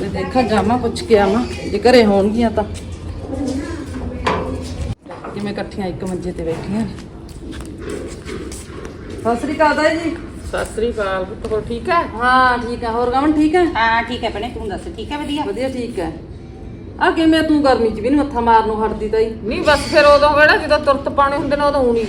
ਤੇ ਦੇਖਾਂ ਜਾਵਾਂ ਪੁੱਛ ਕੇ ਆਵਾਂ ਜੇ ਘਰੇ ਹੋਣਗੀਆਂ ਤਾਂ। ਕਿਵੇਂ ਇਕੱਠੀਆਂ ਇੱਕ ਮੰਜੇ ਤੇ ਬੈਠੀਆਂ ਨੇ? ਸਤਿ ਸ੍ਰੀ ਅਕਾਲ ਤਾਈ ਜੀ। ਸਤਿ ਸ੍ਰੀ ਅਕਾਲ ਪੁੱਤ ਹੋਰ ਠੀਕ ਹੈ? ਹਾਂ ਠੀਕ ਹੈ। ਹੋਰ ਗਮਨ ਠੀਕ ਹੈ? ਹਾਂ ਠੀਕ ਹੈ ਭੈਣੇ ਤੂੰ ਦੱਸ ਠੀਕ ਹੈ ਵਧੀਆ? ਵਧੀਆ ਠੀਕ ਹੈ। ਆ ਕਿਵੇਂ ਤੂੰ ਗਰਮੀ ਚ ਵੀ ਨੀ ਮੱਥਾ ਮਾਰਨੋਂ ਹਟਦੀ ਤਾਈ? ਨਹੀਂ ਬਸ ਫਿਰ ਉਦੋਂ ਕਿਹੜਾ ਜਦੋਂ ਤੁਰਤ ਪਾਣੇ ਹੁੰਦੇ ਨੇ ਉਦੋਂ ਊਣੀ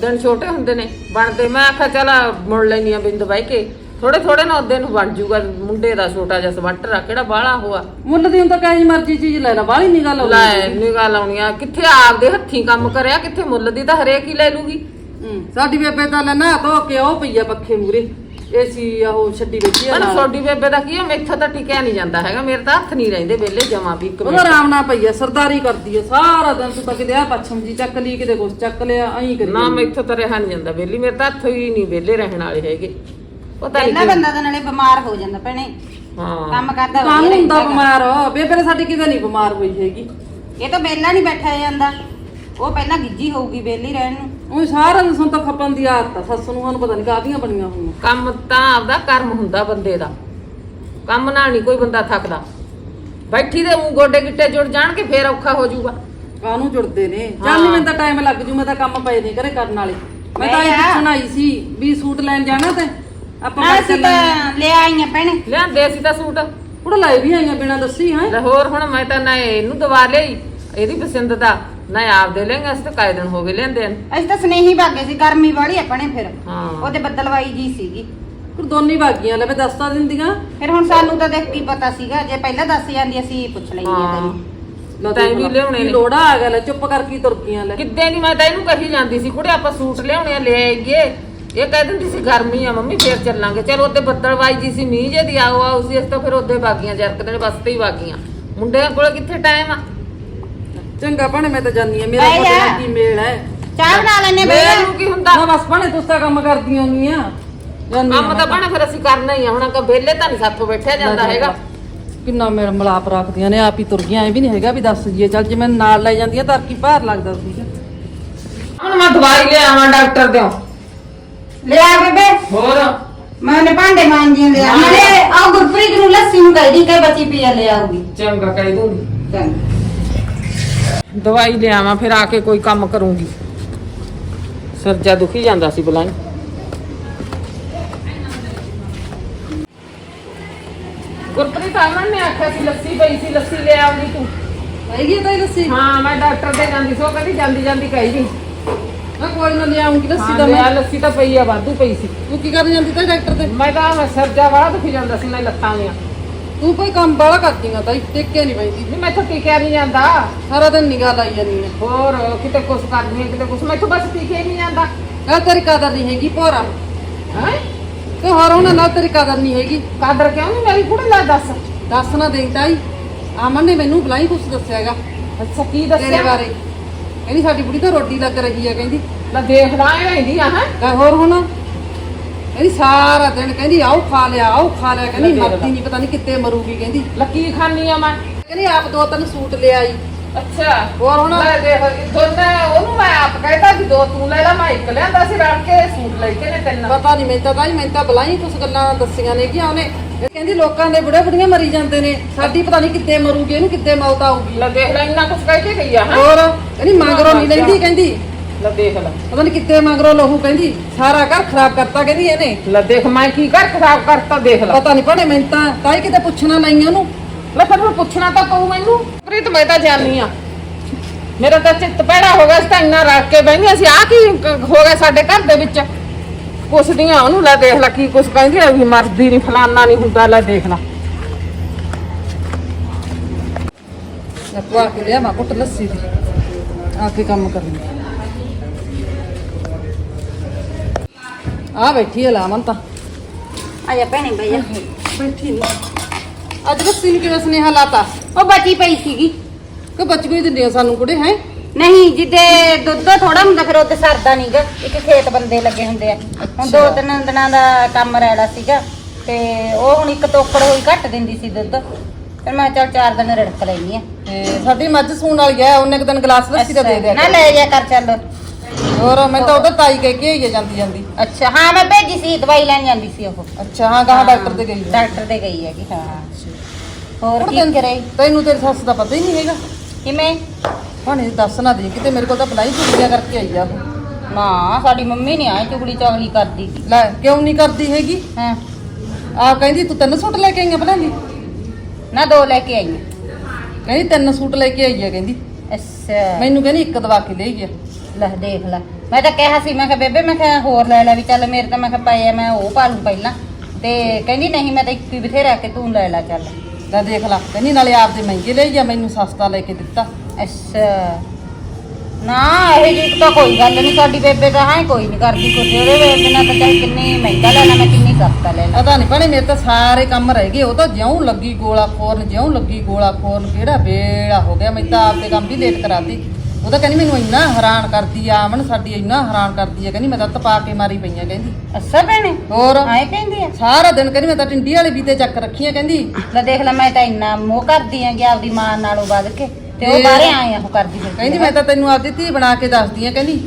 ਦਿਨ ਛੋਟੇ ਹੁੰਦੇ ਨੇ ਬਣਦੇ। ਮੈਂ ਆਖਿਆ ਚੱਲ ਮੁੜ ਲੈਣੀ ਆ ਬਿੰਦ ਬਾਈ ਕੇ। ਥੋੜੇ ਥੋੜੇ ਨਾ ਉਹਦੇ ਨੂੰ ਬਣ ਜੂਗਾ ਮੁੰਡੇ ਦਾ ਛੋਟਾ ਜਿਹਾ ਸਵੰਟਰ ਆ ਕਿਹੜਾ ਬਾਹਲਾ ਹੋਆ ਮੁੱਲ ਦੀ ਹੁਣ ਤਾਂ ਕਾਹੀ ਮਰਜ਼ੀ ਚੀਜ਼ ਲੈ ਲੈ ਬਾਹਲੀ ਨਹੀਂ ਗੱਲ ਲੈ ਨਿਗਾਹ ਲਾਉਣੀ ਆ। ਕਿੱਥੇ ਆਪਦੇ ਹੱਥੀਂ ਕੰਮ ਕਰਿਆ ਕਿੱਥੇ ਮੁੱਲ ਦੀ ਤਾਂ ਹਰੇਕ ਹੀ ਲੈ ਲੂਗੀ। ਹੂੰ, ਸਾਡੀ ਬੇਬੇ ਤਾਂ ਲੈ ਨਾ ਧੋ ਕੇ ਉਹ ਪਈਆ ਪੱਖੇ ਮੂਰੇ ਏਸੀ ਉਹ ਛੱਡੀ ਬੈਠੀ ਆ ਹਣ ਨਾਲ। ਬੇਬੇ ਦਾ ਕੀ ਆ ਮੈਥੋਂ ਤਾਂ ਟਿਕਿਆ ਨਹੀਂ ਜਾਂਦਾ ਹੈਗਾ ਮੇਰੇ ਤਾਂ ਹੱਥ ਨਹੀਂ ਰਹਿੰਦੇ ਵਿਹਲੇ ਜਮਾ ਵੀ ਇੱਕ ਉਹ ਮਿੰਟ। ਆਰਾਮ ਨਾਲ ਪਈਆ ਸਰਦਾਰੀ ਕਰਦੀ ਆ ਸਾਰਾ ਦਿਨ ਤੂੰ ਤਾਂ ਕਿਤੇ ਆ ਪੱਛਮ ਜੀ ਚੱਕ ਲਈ ਕਿਤੇ ਕੁਛ ਚੱਕ ਲਿਆ ਐਂ ਕਰੀ ਨਾ ਮੈਥੋਂ ਤਾਂ ਰਿਹਾ ਨਹੀਂ ਜਾਂਦਾ ਵਿਹਲੀ ਮੇਰੇ ਤਾਂ ਹੱਥ ਹੀ ਨਹੀਂ ਵਿਹਲੇ ਰਹਿਣ ਵਾਲੇ ਹੈਗੇ। ਪਤਾ ਨਹੀਂ ਬੰਦਾ ਤਾਂ ਨਾਲੇ ਬਿਮਾਰ ਹੋ ਜਾਂਦਾ ਭੈਣੇ। ਹਾਂ। ਕੰਮ ਕਰਦਾ ਕਾਹਨੂੰ ਵਧੀਆ ਹੁੰਦਾ ਰਹਿੰਦਾ ਬਿਮਾਰ ਬੇਬੇ ਤਾਂ ਸਾਡੀ ਕਿਤੇ ਨਹੀਂ ਬਿਮਾਰ ਹੋਈ ਹੈਗੀ। ਇਹ ਤਾਂ ਵਿਹਲਾ ਨਹੀਂ ਬੈਠਾ ਜਾਂਦਾ। ਉਹ ਪਹਿਲਾਂ ਗਿੱਜੀ ਹੋਊਗੀ ਵਿਹਲੀ ਰਹਿਣ ਨੂੰ। ਉਹ ਸਾਰਾ ਦਿਨ ਸੁਣ ਤਾਂ ਖਪਣ ਦੀ ਆਦਤ ਆ ਸੱਸ ਨੂੰ ਸਾਨੂੰ ਪਤਾ ਨਹੀਂ ਕਾਹਦੀਆਂ ਬਣੀਆਂ ਹੋਈਆਂ। ਕੰਮ ਤਾਂ ਆਪਦਾ ਕਰਮ ਹੁੰਦਾ ਬੰਦੇ ਦਾ। ਕੰਮ ਨਾਲ ਨਹੀਂ ਕੋਈ ਬੰਦਾ ਥੱਕਦਾ। ਬੈਠੀ ਦੇ ਮੂੰਹ ਗੋਡੇ ਗਿੱਟੇ ਜੁੜ ਜਾਣਗੇ ਫੇਰ ਔਖਾ ਹੋ ਜਾਊਗਾ। ਕਾਹਨੂੰ ਜੁੜਦੇ ਨੇ? ਚੱਲ ਹਾਂ। ਨੀ ਮੈਨੂੰ ਤਾਂ ਟਾਈਮ ਲੱਗ ਜੂ ਮੈਂ ਤਾਂ ਕੰਮ ਪਏ ਨੇ ਘਰੇ ਕਰਨ ਵਾਲੇ। ਮੈਂ ਤਾਂ ਇਹ ਮੈਂ ਆ। ਪੁੱਛਣ ਆਈ ਸੀ ਵੀ ਸੂਟ ਲੈਣ ਜਾਣਾ ਤੇ? ਆਪਾਂ ਨਾ ਬਾਅਦ ਅਸੀਂ ਚ ਤਾਂ ਲੈ ਆਈਆਂ ਭੈਣੇ। ਲਿਆਂਦੇ ਸੀ ਤਾਂ ਸੂਟ। ਕੁੜਾ ਲੈ ਵੀ ਆਈਆਂ ਬਿਨਾਂ ਦੱਸੀ ਹੈ? ਲੈ ਹੋਰ ਹੁਣ ਮੈਂ ਤਾਂ ਨਾ ਇਹਨੂੰ ਦਵਾ ਲਈ ਇਹਦੀ ਪਸੰਦ ਦਾ। ਨਾ ਆਪ ਦੇ ਲੈਂਗੇ ਅਸੀਂ ਤਾਂ ਕਾਇ ਦਿਨ ਹੋ ਗਏ ਲੈਂਦੇ ਨੂੰ। ਅਸੀਂ ਤਾਂ ਸਨੇਹੀ ਭਾਗੇ ਸੀ ਗਰਮੀ ਵਾਲੀ ਆਪਣੇ ਫਿਰ। ਹਾਂ। ਉਹਦੇ ਬੱਦਲਵਾਈ ਜੀ ਸੀਗੀ। ਫਿਰ ਦੋਨੀ ਭਾਗੀਆਂ ਲੈ ਮੈਂ ਦੱਸਤਾ ਦਿੰਦੀਆਂ। ਫਿਰ ਹੁਣ ਸਾਨੂੰ ਤਾਂ ਦੇਖ ਕੀ ਪਤਾ ਸੀਗਾ ਜੇ ਪਹਿਲਾਂ ਦੱਸ ਜਾਂਦੀ ਅਸੀਂ ਪੁੱਛ ਲੈਂਦੇ ਹਾਂ। ਤੈਨੂੰ। ਲੈ ਤਾਂ ਵੀ ਲਾ, ਲਿਆਉਣੇ ਕੀ ਨੇ। ਲੋੜਾ ਆ ਗਿਆ ਲੈ ਚੁੱਪ ਕਰਕੇ ਤੁਰ ਗਈਆਂ ਲੈ। ਕਿੱਦੇ ਨਹੀਂ ਮੈਂ ਤਾਂ ਇਹਨੂੰ ਕਹੀ ਜਾਂਦੀ ਸੀ ਕੁੜੇ ਆਪਾਂ ਸੂਟ ਲਿਆਉਣੇ ਆ ਲੈ ਆਈਏ। ਇਹ ਕਹਿ ਦਿੰਦੀ ਸੀ ਗਰਮੀ ਆ ਮੰਮੀ ਫੇਰ ਚੱਲਾਂਗੇ। ਚਲ ਉੱਤੇ ਬੱਦਲਵਾਈ ਜੀ ਸੀ ਮੀਂਹ ਜੇ ਦੀ ਆਓ ਆਓ ਸੀ ਅਸੀਂ ਤਾਂ ਫਿਰ ਉੱਤੇ ਬਾਗੀਆਂ ਜਰਕਦੇ ਨੇ ਬਸ ਤੇ ਹੀ ਬਾਗੀਆਂ। ਮੁੰਡਿਆਂ ਕੋਲ ਕਿੱਥੇ ਟਾਈਮ ਆ? ਚੰਗਾ ਭਾਣੇ ਮੈਂ ਤਾਂ ਜਾਨੀ ਆ ਮੇਰਾ। ਨਾਲ ਕੀ ਮੇਲ ਹੈ? ਚਾਹ ਬਣਾ ਲੈਨੇ ਮੇਰੇ ਭਈਆ ਨੂੰ ਕੀ ਹੁੰਦਾ? ਨਾ ਬਸ ਭਾਣੇ ਤੁਸੀਂ ਤਾਂ ਕੰਮ ਕਰਦੀਆਂ ਹੋਈਆਂ ਜਾਨੀ ਕੰਮ ਤਾਂ ਬਣਾ ਫਿਰ ਅਸੀਂ ਕਰਨਾ ਹੀ ਆ। ਹੁਣ ਕਿ ਵਿਹਲੇ ਤਾਂ ਨਹੀਂ ਸਾਥੋਂ ਬੈਠਿਆ ਜਾਂਦਾ ਹੈਗਾ। ਕਿੰਨਾ ਮੇਰਾ ਮਲਾਪ ਰੱਖਦੀਆਂ ਨੇ ਆਪ ਹੀ ਤੁਰ ਗਈਆਂ। ਐ ਵੀ ਨਹੀਂ ਹੈਗਾ ਵੀ ਦੱਸ ਜੀਏ ਚੱਲ ਜੇ ਮੈਂ ਨਾਲ ਲੈ ਜਾਂਦੀ ਆ ਤਾਂ ਕੀ ਭਾਰ ਲੱਗਦਾ ਸੀ। ਹੁਣ ਮੈਂ ਦਵਾਈ ਲੈ ਆਵਾਂ ਡਾਕਟਰ ਦਿਓ। ਲੈ ਆ ਬੇਬੇ। ਹੋਰ? ਮੈਂ ਨੇ ਭਾਂਡੇ ਮਾਂਜੀਆਂ ਲਿਆ। ਨਾਲੇ ਆ ਗੁਰਪ੍ਰੀਤ ਨੂੰ ਲੱਸੀ ਨੂੰ ਕਹਿ ਦੀ ਕਿ ਬੱਚੀ ਪੀਆ ਲੈ ਆਉਗੀ ਚੰਗਾ ਕਹਿ ਦੂੰਗੀ। ਚੰਗਾ। ਦਵਾਈ ਲੈ ਆਵਾਂ ਫਿਰ ਆ ਕੇ ਕੋਈ ਕੰਮ ਕਰੂੰਗੀ। ਸਿਰ ਜਾ ਦੁਖੀ ਜਾਂਦਾ ਸੀ ਬਲਾਈ। ਗੁਰਪ੍ਰੀਤ ਆਮਨ ਨੇ ਆਖਿਆ ਸੀ ਲੱਸੀ ਪਈ ਸੀ ਲੱਸੀ ਲੈ ਆਉਂਦੀ ਤੂੰ। ਹੈਗੀ ਤਾਂ ਲੱਸੀ? ਹਾਂ ਮੈਂ ਡਾਕਟਰ ਦੇ ਜਾਂਦੀ ਸੋ ਕਹਿੰਦੀ ਜਾਂਦੀ ਜਾਂਦੀ ਕਹੀ ਦੀ ਮੈਂ ਕੋਈ ਨਾ ਲੈ ਆਉਂਗੀ ਲੱਸੀ ਹਾਂ ਤਾਂ ਲੈ ਮੈਂ ਆ, ਲੱਸੀ ਤਾਂ ਪਈ ਆ ਵਾਧੂ ਪਈ ਸੀ। ਤੂੰ ਕੀ ਕਰਨ ਜਾਂਦੀ ਤਾਂ ਡਾਕਟਰ ਤੇ? ਮੈਂ ਤਾਂ ਮੈਂ ਸਿਰ ਜਾ ਵਾਲਾ ਦੁਖੀ ਜਾਂਦਾ ਸੀ ਮੈਂ ਲੱਤਾਂ ਦੀਆਂ ਤੂੰ ਕੋਈ ਕੰਮ ਬਾਲਾ ਕਰਦੀਆਂ ਤਾਂ ਟਿੱਕੇ ਨਹੀਂ ਪੈਂਦੀ। ਨਹੀਂ ਮੈਥੋਂ ਟਿਕਿਆ ਨਹੀਂ ਜਾਂਦਾ। ਸਾਰਾ ਦਿਨ ਨਿਗਾਹ ਲਾਈ ਜਾਂਦੀ ਹੈ ਹੋਰ ਕਿਤੇ ਕੁਛ ਕਰਦੀ ਹਾਂ, ਕਿਤੇ ਕੁਛ। ਮੈਥੋਂ ਬਸ ਟਿਕਿਆ ਨਹੀਂ ਜਾਂਦਾ। ਕਹ ਤੇਰੀ ਕਦਰ ਨਹੀਂ ਹੈਗੀ ਭੋਰਾ। ਹੈ? ਤੇ ਹੋਰ ਉਹਨਾਂ ਨਾਲ ਤੇਰੀ ਕਦਰ ਨਹੀਂ ਹੈਗੀ। ਕਾਦਰ ਕਿਉਂ ਨਹੀਂ ਮੇਰੀ ਕੁੜੀ ਲੈ ਦੱਸ। ਦੱਸ ਨਾ ਦੇਈ ਤਾਈ। ਅਮਨ ਨੇ ਮੈਨੂੰ ਬਲਾਈ ਕੁਛ ਦੱਸਿਆਗਾ ਅੱਛਾ ਕੀ ਤੇਰੇ ਦੱਸਿਆ ਬਾਰੇ। ਕਹਿੰਦੀ ਸਾਡੀ ਬੁੜੀ ਤਾਂ ਰੋਟੀ ਲੱਗ ਰਹੀ ਹੈ ਕਹਿੰਦੀ। ਲੈ ਦੇਖ ਲਾਂ ਇਹ ਰਹਿੰਦੀ ਆ ਹੈ? ਹੋਰ ਹੁਣ? ਕਹਿੰਦੀ ਸਾਰਾ ਦਿਨ ਕਹਿੰਦੀ ਆਓ ਖਾ ਲਿਆ ਆਓ ਖਾ ਲਿਆ ਕਹਿੰਦੀ ਲੈ ਲਾ। ਮਰਦੀ ਨਹੀਂ ਪਤਾ ਨਹੀਂ ਕਿੱਥੇ ਮਰੂਗੀ ਕਹਿੰਦੀ। ਲੱਕੀ ਖਾਨੀ ਆ ਮੈਂ? ਕਹਿੰਦੀ ਆਪ ਦੋ ਤਿੰਨ ਸੂਟ ਲਿਆਈ ਅੱਛਾ। ਹੋਰ ਹੁਣ? ਲੈ ਦੇਖ ਦੋਨੇ ਉਹਨੂੰ ਮੈਂ ਆਪ ਕਹਿਤਾ ਕਿ ਦੋ ਤੂੰ ਲੈ ਲੈ ਮੈਂ ਇੱਕ ਲਿਆਂਦਾ ਸੀ ਰਲ ਕੇ ਸੂਟ ਲੈ ਕੇ ਨੇ ਤਿੰਨ। ਪਤਾ ਨਹੀਂ ਮੈਨੂੰ ਤਾਂ ਤਾਈ ਮੈਨੂੰ ਤਾਂ ਬਲਾਈ ਕੁਛ ਗੱਲਾਂ ਦੱਸੀਆਂ ਨੇ ਕਿ ਉਹਨੇ। ਕਹਿੰਦੀ ਲੋਕਾਂ ਦੇ ਬੁੜੇ ਬੁੜੀਆਂ ਮਰੀ ਜਾਂਦੇ ਨੇ। ਸਾਡੀ ਪਤਾ ਨਹੀਂ ਕਿੱਥੇ ਮਰੂਗੀ ਇਹਨੂੰ ਕਿੱਥੇ ਮੌਤ ਆਊਗੀ। ਲੈ ਦੇਖ ਲੈ ਇੰਨਾ ਕੁਛ ਕਹਿ ਕੇ ਗਈ ਆ ਹੈ? ਹੋਰ ਕਹਿੰਦੀ ਮਗਰੋਂ ਨਹੀਂ ਲੈਂਦੀ ਕਹਿੰਦੀ। ਲੈ ਦੇਖ ਲੈ। ਪਤਾ ਨਹੀਂ ਕਿੱਥੇ ਮਗਰੋਂ ਲਹੂ ਕਹਿੰਦੀ। ਸਾਰਾ ਘਰ ਖਰਾਬ ਕਰਤਾ ਕਹਿੰਦੀ ਇਹਨੇ। ਲੈ ਦੇਖ ਮੈਂ ਕੀ ਕਰ ਖਰਾਬ ਕਰਤਾ ਦੇਖ ਲੈ। ਪਤਾ ਨਹੀਂ ਪੜੇ ਮੈਨੂੰ ਤਾਂ ਤਾਈ ਕਿਤੇ ਪੁੱਛਣਾ ਨਹੀਂ ਉਹਨੂੰ। ਲੈ ਫਿਰ ਹੁਣ ਪੁੱਛਣਾ ਤਾਂ ਪਊ ਮੈਨੂੰ। ਪ੍ਰੀਤ ਮੈਂ ਤਾਂ ਜਾਣੀ ਆ। ਮੇਰਾ ਤਾਂ ਚਿੱਤ ਪੈੜਾ ਹੋ ਗਿਆ ਸੀ ਤਾਂ ਇੰਨਾ ਰੱਖ ਕੇ ਬਹਿੰਦੀਆਂ ਸੀ ਆ ਕੀ ਕ- ਹੋ ਗਿਆ ਸਾਡੇ ਘਰ ਦੇ ਵਿੱਚ? ਪੁੱਛਦੀਆਂ ਉਹਨੂੰ ਲੈ ਦੇਖ ਲੈ ਕੀ ਕੁਛ ਕਹਿੰਦੀ ਆ ਵੀ ਮਰਦੀ ਨਹੀਂ ਫਲਾਨਾ ਨਹੀਂ ਹੁੰਦਾ ਲੈ ਦੇਖ ਲੈ। ਪਵਾ ਕੇ ਲਿਆ ਮਾ ਕੁੱਟ ਲੱਸੀ ਦੀ ਆ ਕੇ ਕੰਮ ਕਰਨੀ। ਆ ਬੈਠੀ ਹੈ ਲਾਮਨ ਤਾਂ। ਆ ਜਾ ਭੈਣੇ ਭਈਆ ਬੈਠੀ ਨਹੀਂ ਅੱਜ ਲੱਸੀ ਨੂੰ ਕਿਵੇਂ ਸੁਨੇਹਾ ਲਾਤਾ? ਉਹ ਬਚੀ ਪਈ ਸੀਗੀ। ਕਿ ਬੱਚ ਕੋਈ ਦਿੰਦੀਆਂ ਸਾਨੂੰ ਕੁੜੇ ਹੈ? ਨਹੀਂ ਜਿੱਦੇ ਦੁੱਧ ਥੋੜਾ ਹੁੰਦਾ ਫਿਰ ਉਹਦੇ ਸਰਦਾ ਨਹੀਂਗਾ ਇੱਕ ਖੇਤ ਬੰਦੇ ਲੱਗੇ ਹੁੰਦੇ ਆ। ਹੁਣ ਦੋ ਤਿੰਨ ਦਿਨਾਂ ਦਾ ਕੰਮ ਰਹਿਲਾ ਸੀਗਾ ਤੇ ਉਹ ਹੁਣ ਇੱਕ ਤੋਕੜ ਹੋਈ ਘੱਟ ਦਿੰਦੀ ਸੀ ਦੁੱਧ। ਫਿਰ ਮੈਂ ਚੱਲ ਚਾਰ ਦਿਨ ਰੜਕ ਲੈਣੀ ਆ। ਤੇ ਸਾਡੀ ਮੱਝ ਸੂਣ ਵਾਲੀ ਹੈ ਉਹਨੇ ਇੱਕ ਦਿਨ ਗਲਾਸ ਲੱਸੀ ਦਾ ਦੇ ਦਿਆ ਨਾ। ਲੈ ਜਾ ਕਰ ਚੱਲ। ਹੋਰ ਮੈਂ ਤਾਂ ਉਹਦਾ ਤਾਈ ਕਹਿ ਕੇ ਹੈ ਜਾਂਦੀ ਜਾਂਦੀ। ਅੱਛਾ ਹਾਂ ਮੈਂ ਭੇਜੀ ਸੀ ਦਵਾਈ ਲੈਣ ਜਾਂਦੀ ਸੀ ਉਹ। ਅੱਛਾ ਹਾਂ ਗਾਹਾਂ ਡਾਕਟਰ ਤੇ ਗਈ। ਡਾਕਟਰ ਤੇ ਗਈ ਹੈਗੀ ਹਾਂ। ਹੋਰ ਕੀ ਕਰੇ? ਤੈਨੂੰ ਤੇਰੀ ਸੱਸ ਦਾ ਪਤਾ ਹੀ ਨਹੀਂ ਹੈਗਾ। ਕਿਵੇਂ? ਭਾਣੇ ਦੱਸ ਨਾ ਦੇ ਕਿਤੇ ਮੇਰੇ ਕੋਲ ਤਾਂ ਬਲਾਈ ਚੁਗਲੀਆਂ ਕਰਕੇ ਆਈ ਆ ਉਹ। ਨਾ ਸਾਡੀ ਮੰਮੀ ਨਹੀਂ ਆਏ ਚੁਗਲੀ ਚਾਗਲੀ ਕਰਦੀ। ਲੈ ਕਿਉਂ ਨਹੀਂ ਕਰਦੀ ਹੈਗੀ? ਹਾਂ। ਆ ਕਹਿੰਦੀ ਤੂੰ ਤਿੰਨ ਸੂਟ ਲੈ ਕੇ ਆਈਆਂ ਭਲਾ ਦੀ ਨਾ ਦੋ ਲੈ ਕੇ ਆਈਆਂ ਕਹਿੰਦੀ ਤਿੰਨ ਸੂਟ ਲੈ ਕੇ ਆਈ ਆ ਕਹਿੰਦੀ। ਅੱਛਾ। ਮੈਨੂੰ ਕਹਿੰਦੀ ਇੱਕ ਦਵਾ ਕੇ ਲਈ ਗਿਆ ਲੈ ਦੇਖ ਲੈ। ਮੈਂ ਤਾਂ ਕਿਹਾ ਸੀ ਮੈਂ ਕਿਹਾ ਬੇਬੇ ਮੈਂ ਕਿਹਾ ਹੋਰ ਲੈ ਲੈ ਵੀ ਚੱਲ ਮੇਰੇ ਤਾਂ ਮੈਂ ਕਿਹਾ ਪਏ ਆ ਮੈਂ ਉਹ ਪਾ ਲੂੰ ਪਹਿਲਾਂ। ਤੇ ਕਹਿੰਦੀ ਨਹੀਂ ਮੈਂ ਤਾਂ ਇੱਕ ਹੀ ਬਥੇਰਾ ਕੇ ਤੂੰ ਲੈ ਲੈ ਚੱਲ। ਲੈ ਦੇਖ ਲਾ। ਕਹਿੰਦੀ ਨਾਲੇ ਆਪਦੇ ਮਹਿੰਗੇ ਲਈ ਆ ਮੈਨੂੰ ਸਸਤਾ ਲੈ ਕੇ ਦਿੱਤਾ। ਅੱਛਾ। ਨਾ ਇਹ ਜੀ ਤਾਂ ਕੋਈ ਗੱਲ ਨਹੀਂ ਸਾਡੀ ਬੇਬੇ ਤਾਂ ਹਾਂ ਕੋਈ ਨਹੀਂ ਕਰਦੀ ਕੁਝ ਉਹਦੇ ਵੇਚ ਨਾ ਤਾਂ ਚਾਹੇ ਕਿੰਨੀ ਮਹਿੰਗਾ ਲੈ ਲਾ ਮੈਂ ਕਿੰਨੀ ਸਸਤਾ ਲੈ ਲਾ ਪਤਾ ਨਹੀਂ ਭੈਣੇ ਮੇਰੇ ਤਾਂ ਸਾਰੇ ਕੰਮ ਰਹਿ ਗਏ। ਉਹ ਤਾਂ ਜਿਉਂ ਲੱਗੀ ਗੋਲਾ ਖੋਰਨ ਜਿਉਂ ਲੱਗੀ ਗੋਲਾ ਖੋਰਨ ਕਿਹੜਾ ਵੇਲਾ ਹੋ ਗਿਆ। ਮੈਂ ਤਾਂ ਆਪਦੇ ਕੰਮ ਵੀ ਲੇਟ ਕਰਾਤੀ। ਉਹ ਤਾਂ ਕਹਿੰਦੀ ਮੈਨੂੰ ਇੰਨਾ ਹੈਰਾਨ ਕਰਦੀ ਆ ਅਮਨ ਸਾਡੀ ਇੰਨਾ ਹੈਰਾਨ ਕਰਦੀ ਆ। ਕਹਿੰਦੀ ਮੈਂ ਤਾਂ ਤਪਾ ਕੇ ਮਾਰੀ ਪਈਆਂ ਕਹਿੰਦੀ। ਅੱਛਾ ਭੈਣੇ ਹੋਰ? ਆਏ ਕਹਿੰਦੀ ਆ? ਸਾਰਾ ਦਿਨ ਕਹਿੰਦੀ ਮੈਂ ਤਾਂ ਟਿੰਡੀ ਵਾਲੇ ਵੀ ਤੇ ਚੱਕ ਰੱਖੀਆਂ ਕਹਿੰਦੀ। ਲੈ ਦੇਖ ਲੈ ਮੈਂ ਤਾਂ ਇੰਨਾ ਮੋਹ ਕਰਦੀ ਆਂ ਕਿ ਆਪਦੀ ਮਾਂ ਨਾਲੋਂ ਵੱਧ ਕੇ। ਤੇ ਉਹ ਬਾਹਰੇ ਆਏ ਆ ਉਹ ਕਰਦੀ ਫਿਰਦੀ ਕਹਿੰਦੀ। ਮੈਂ ਤਾਂ ਤੈਨੂੰ ਆਪਦੀ ਧੀ ਬਣਾ ਕੇ ਦੱਸਦੀ ਆ ਕਹਿੰਦੀ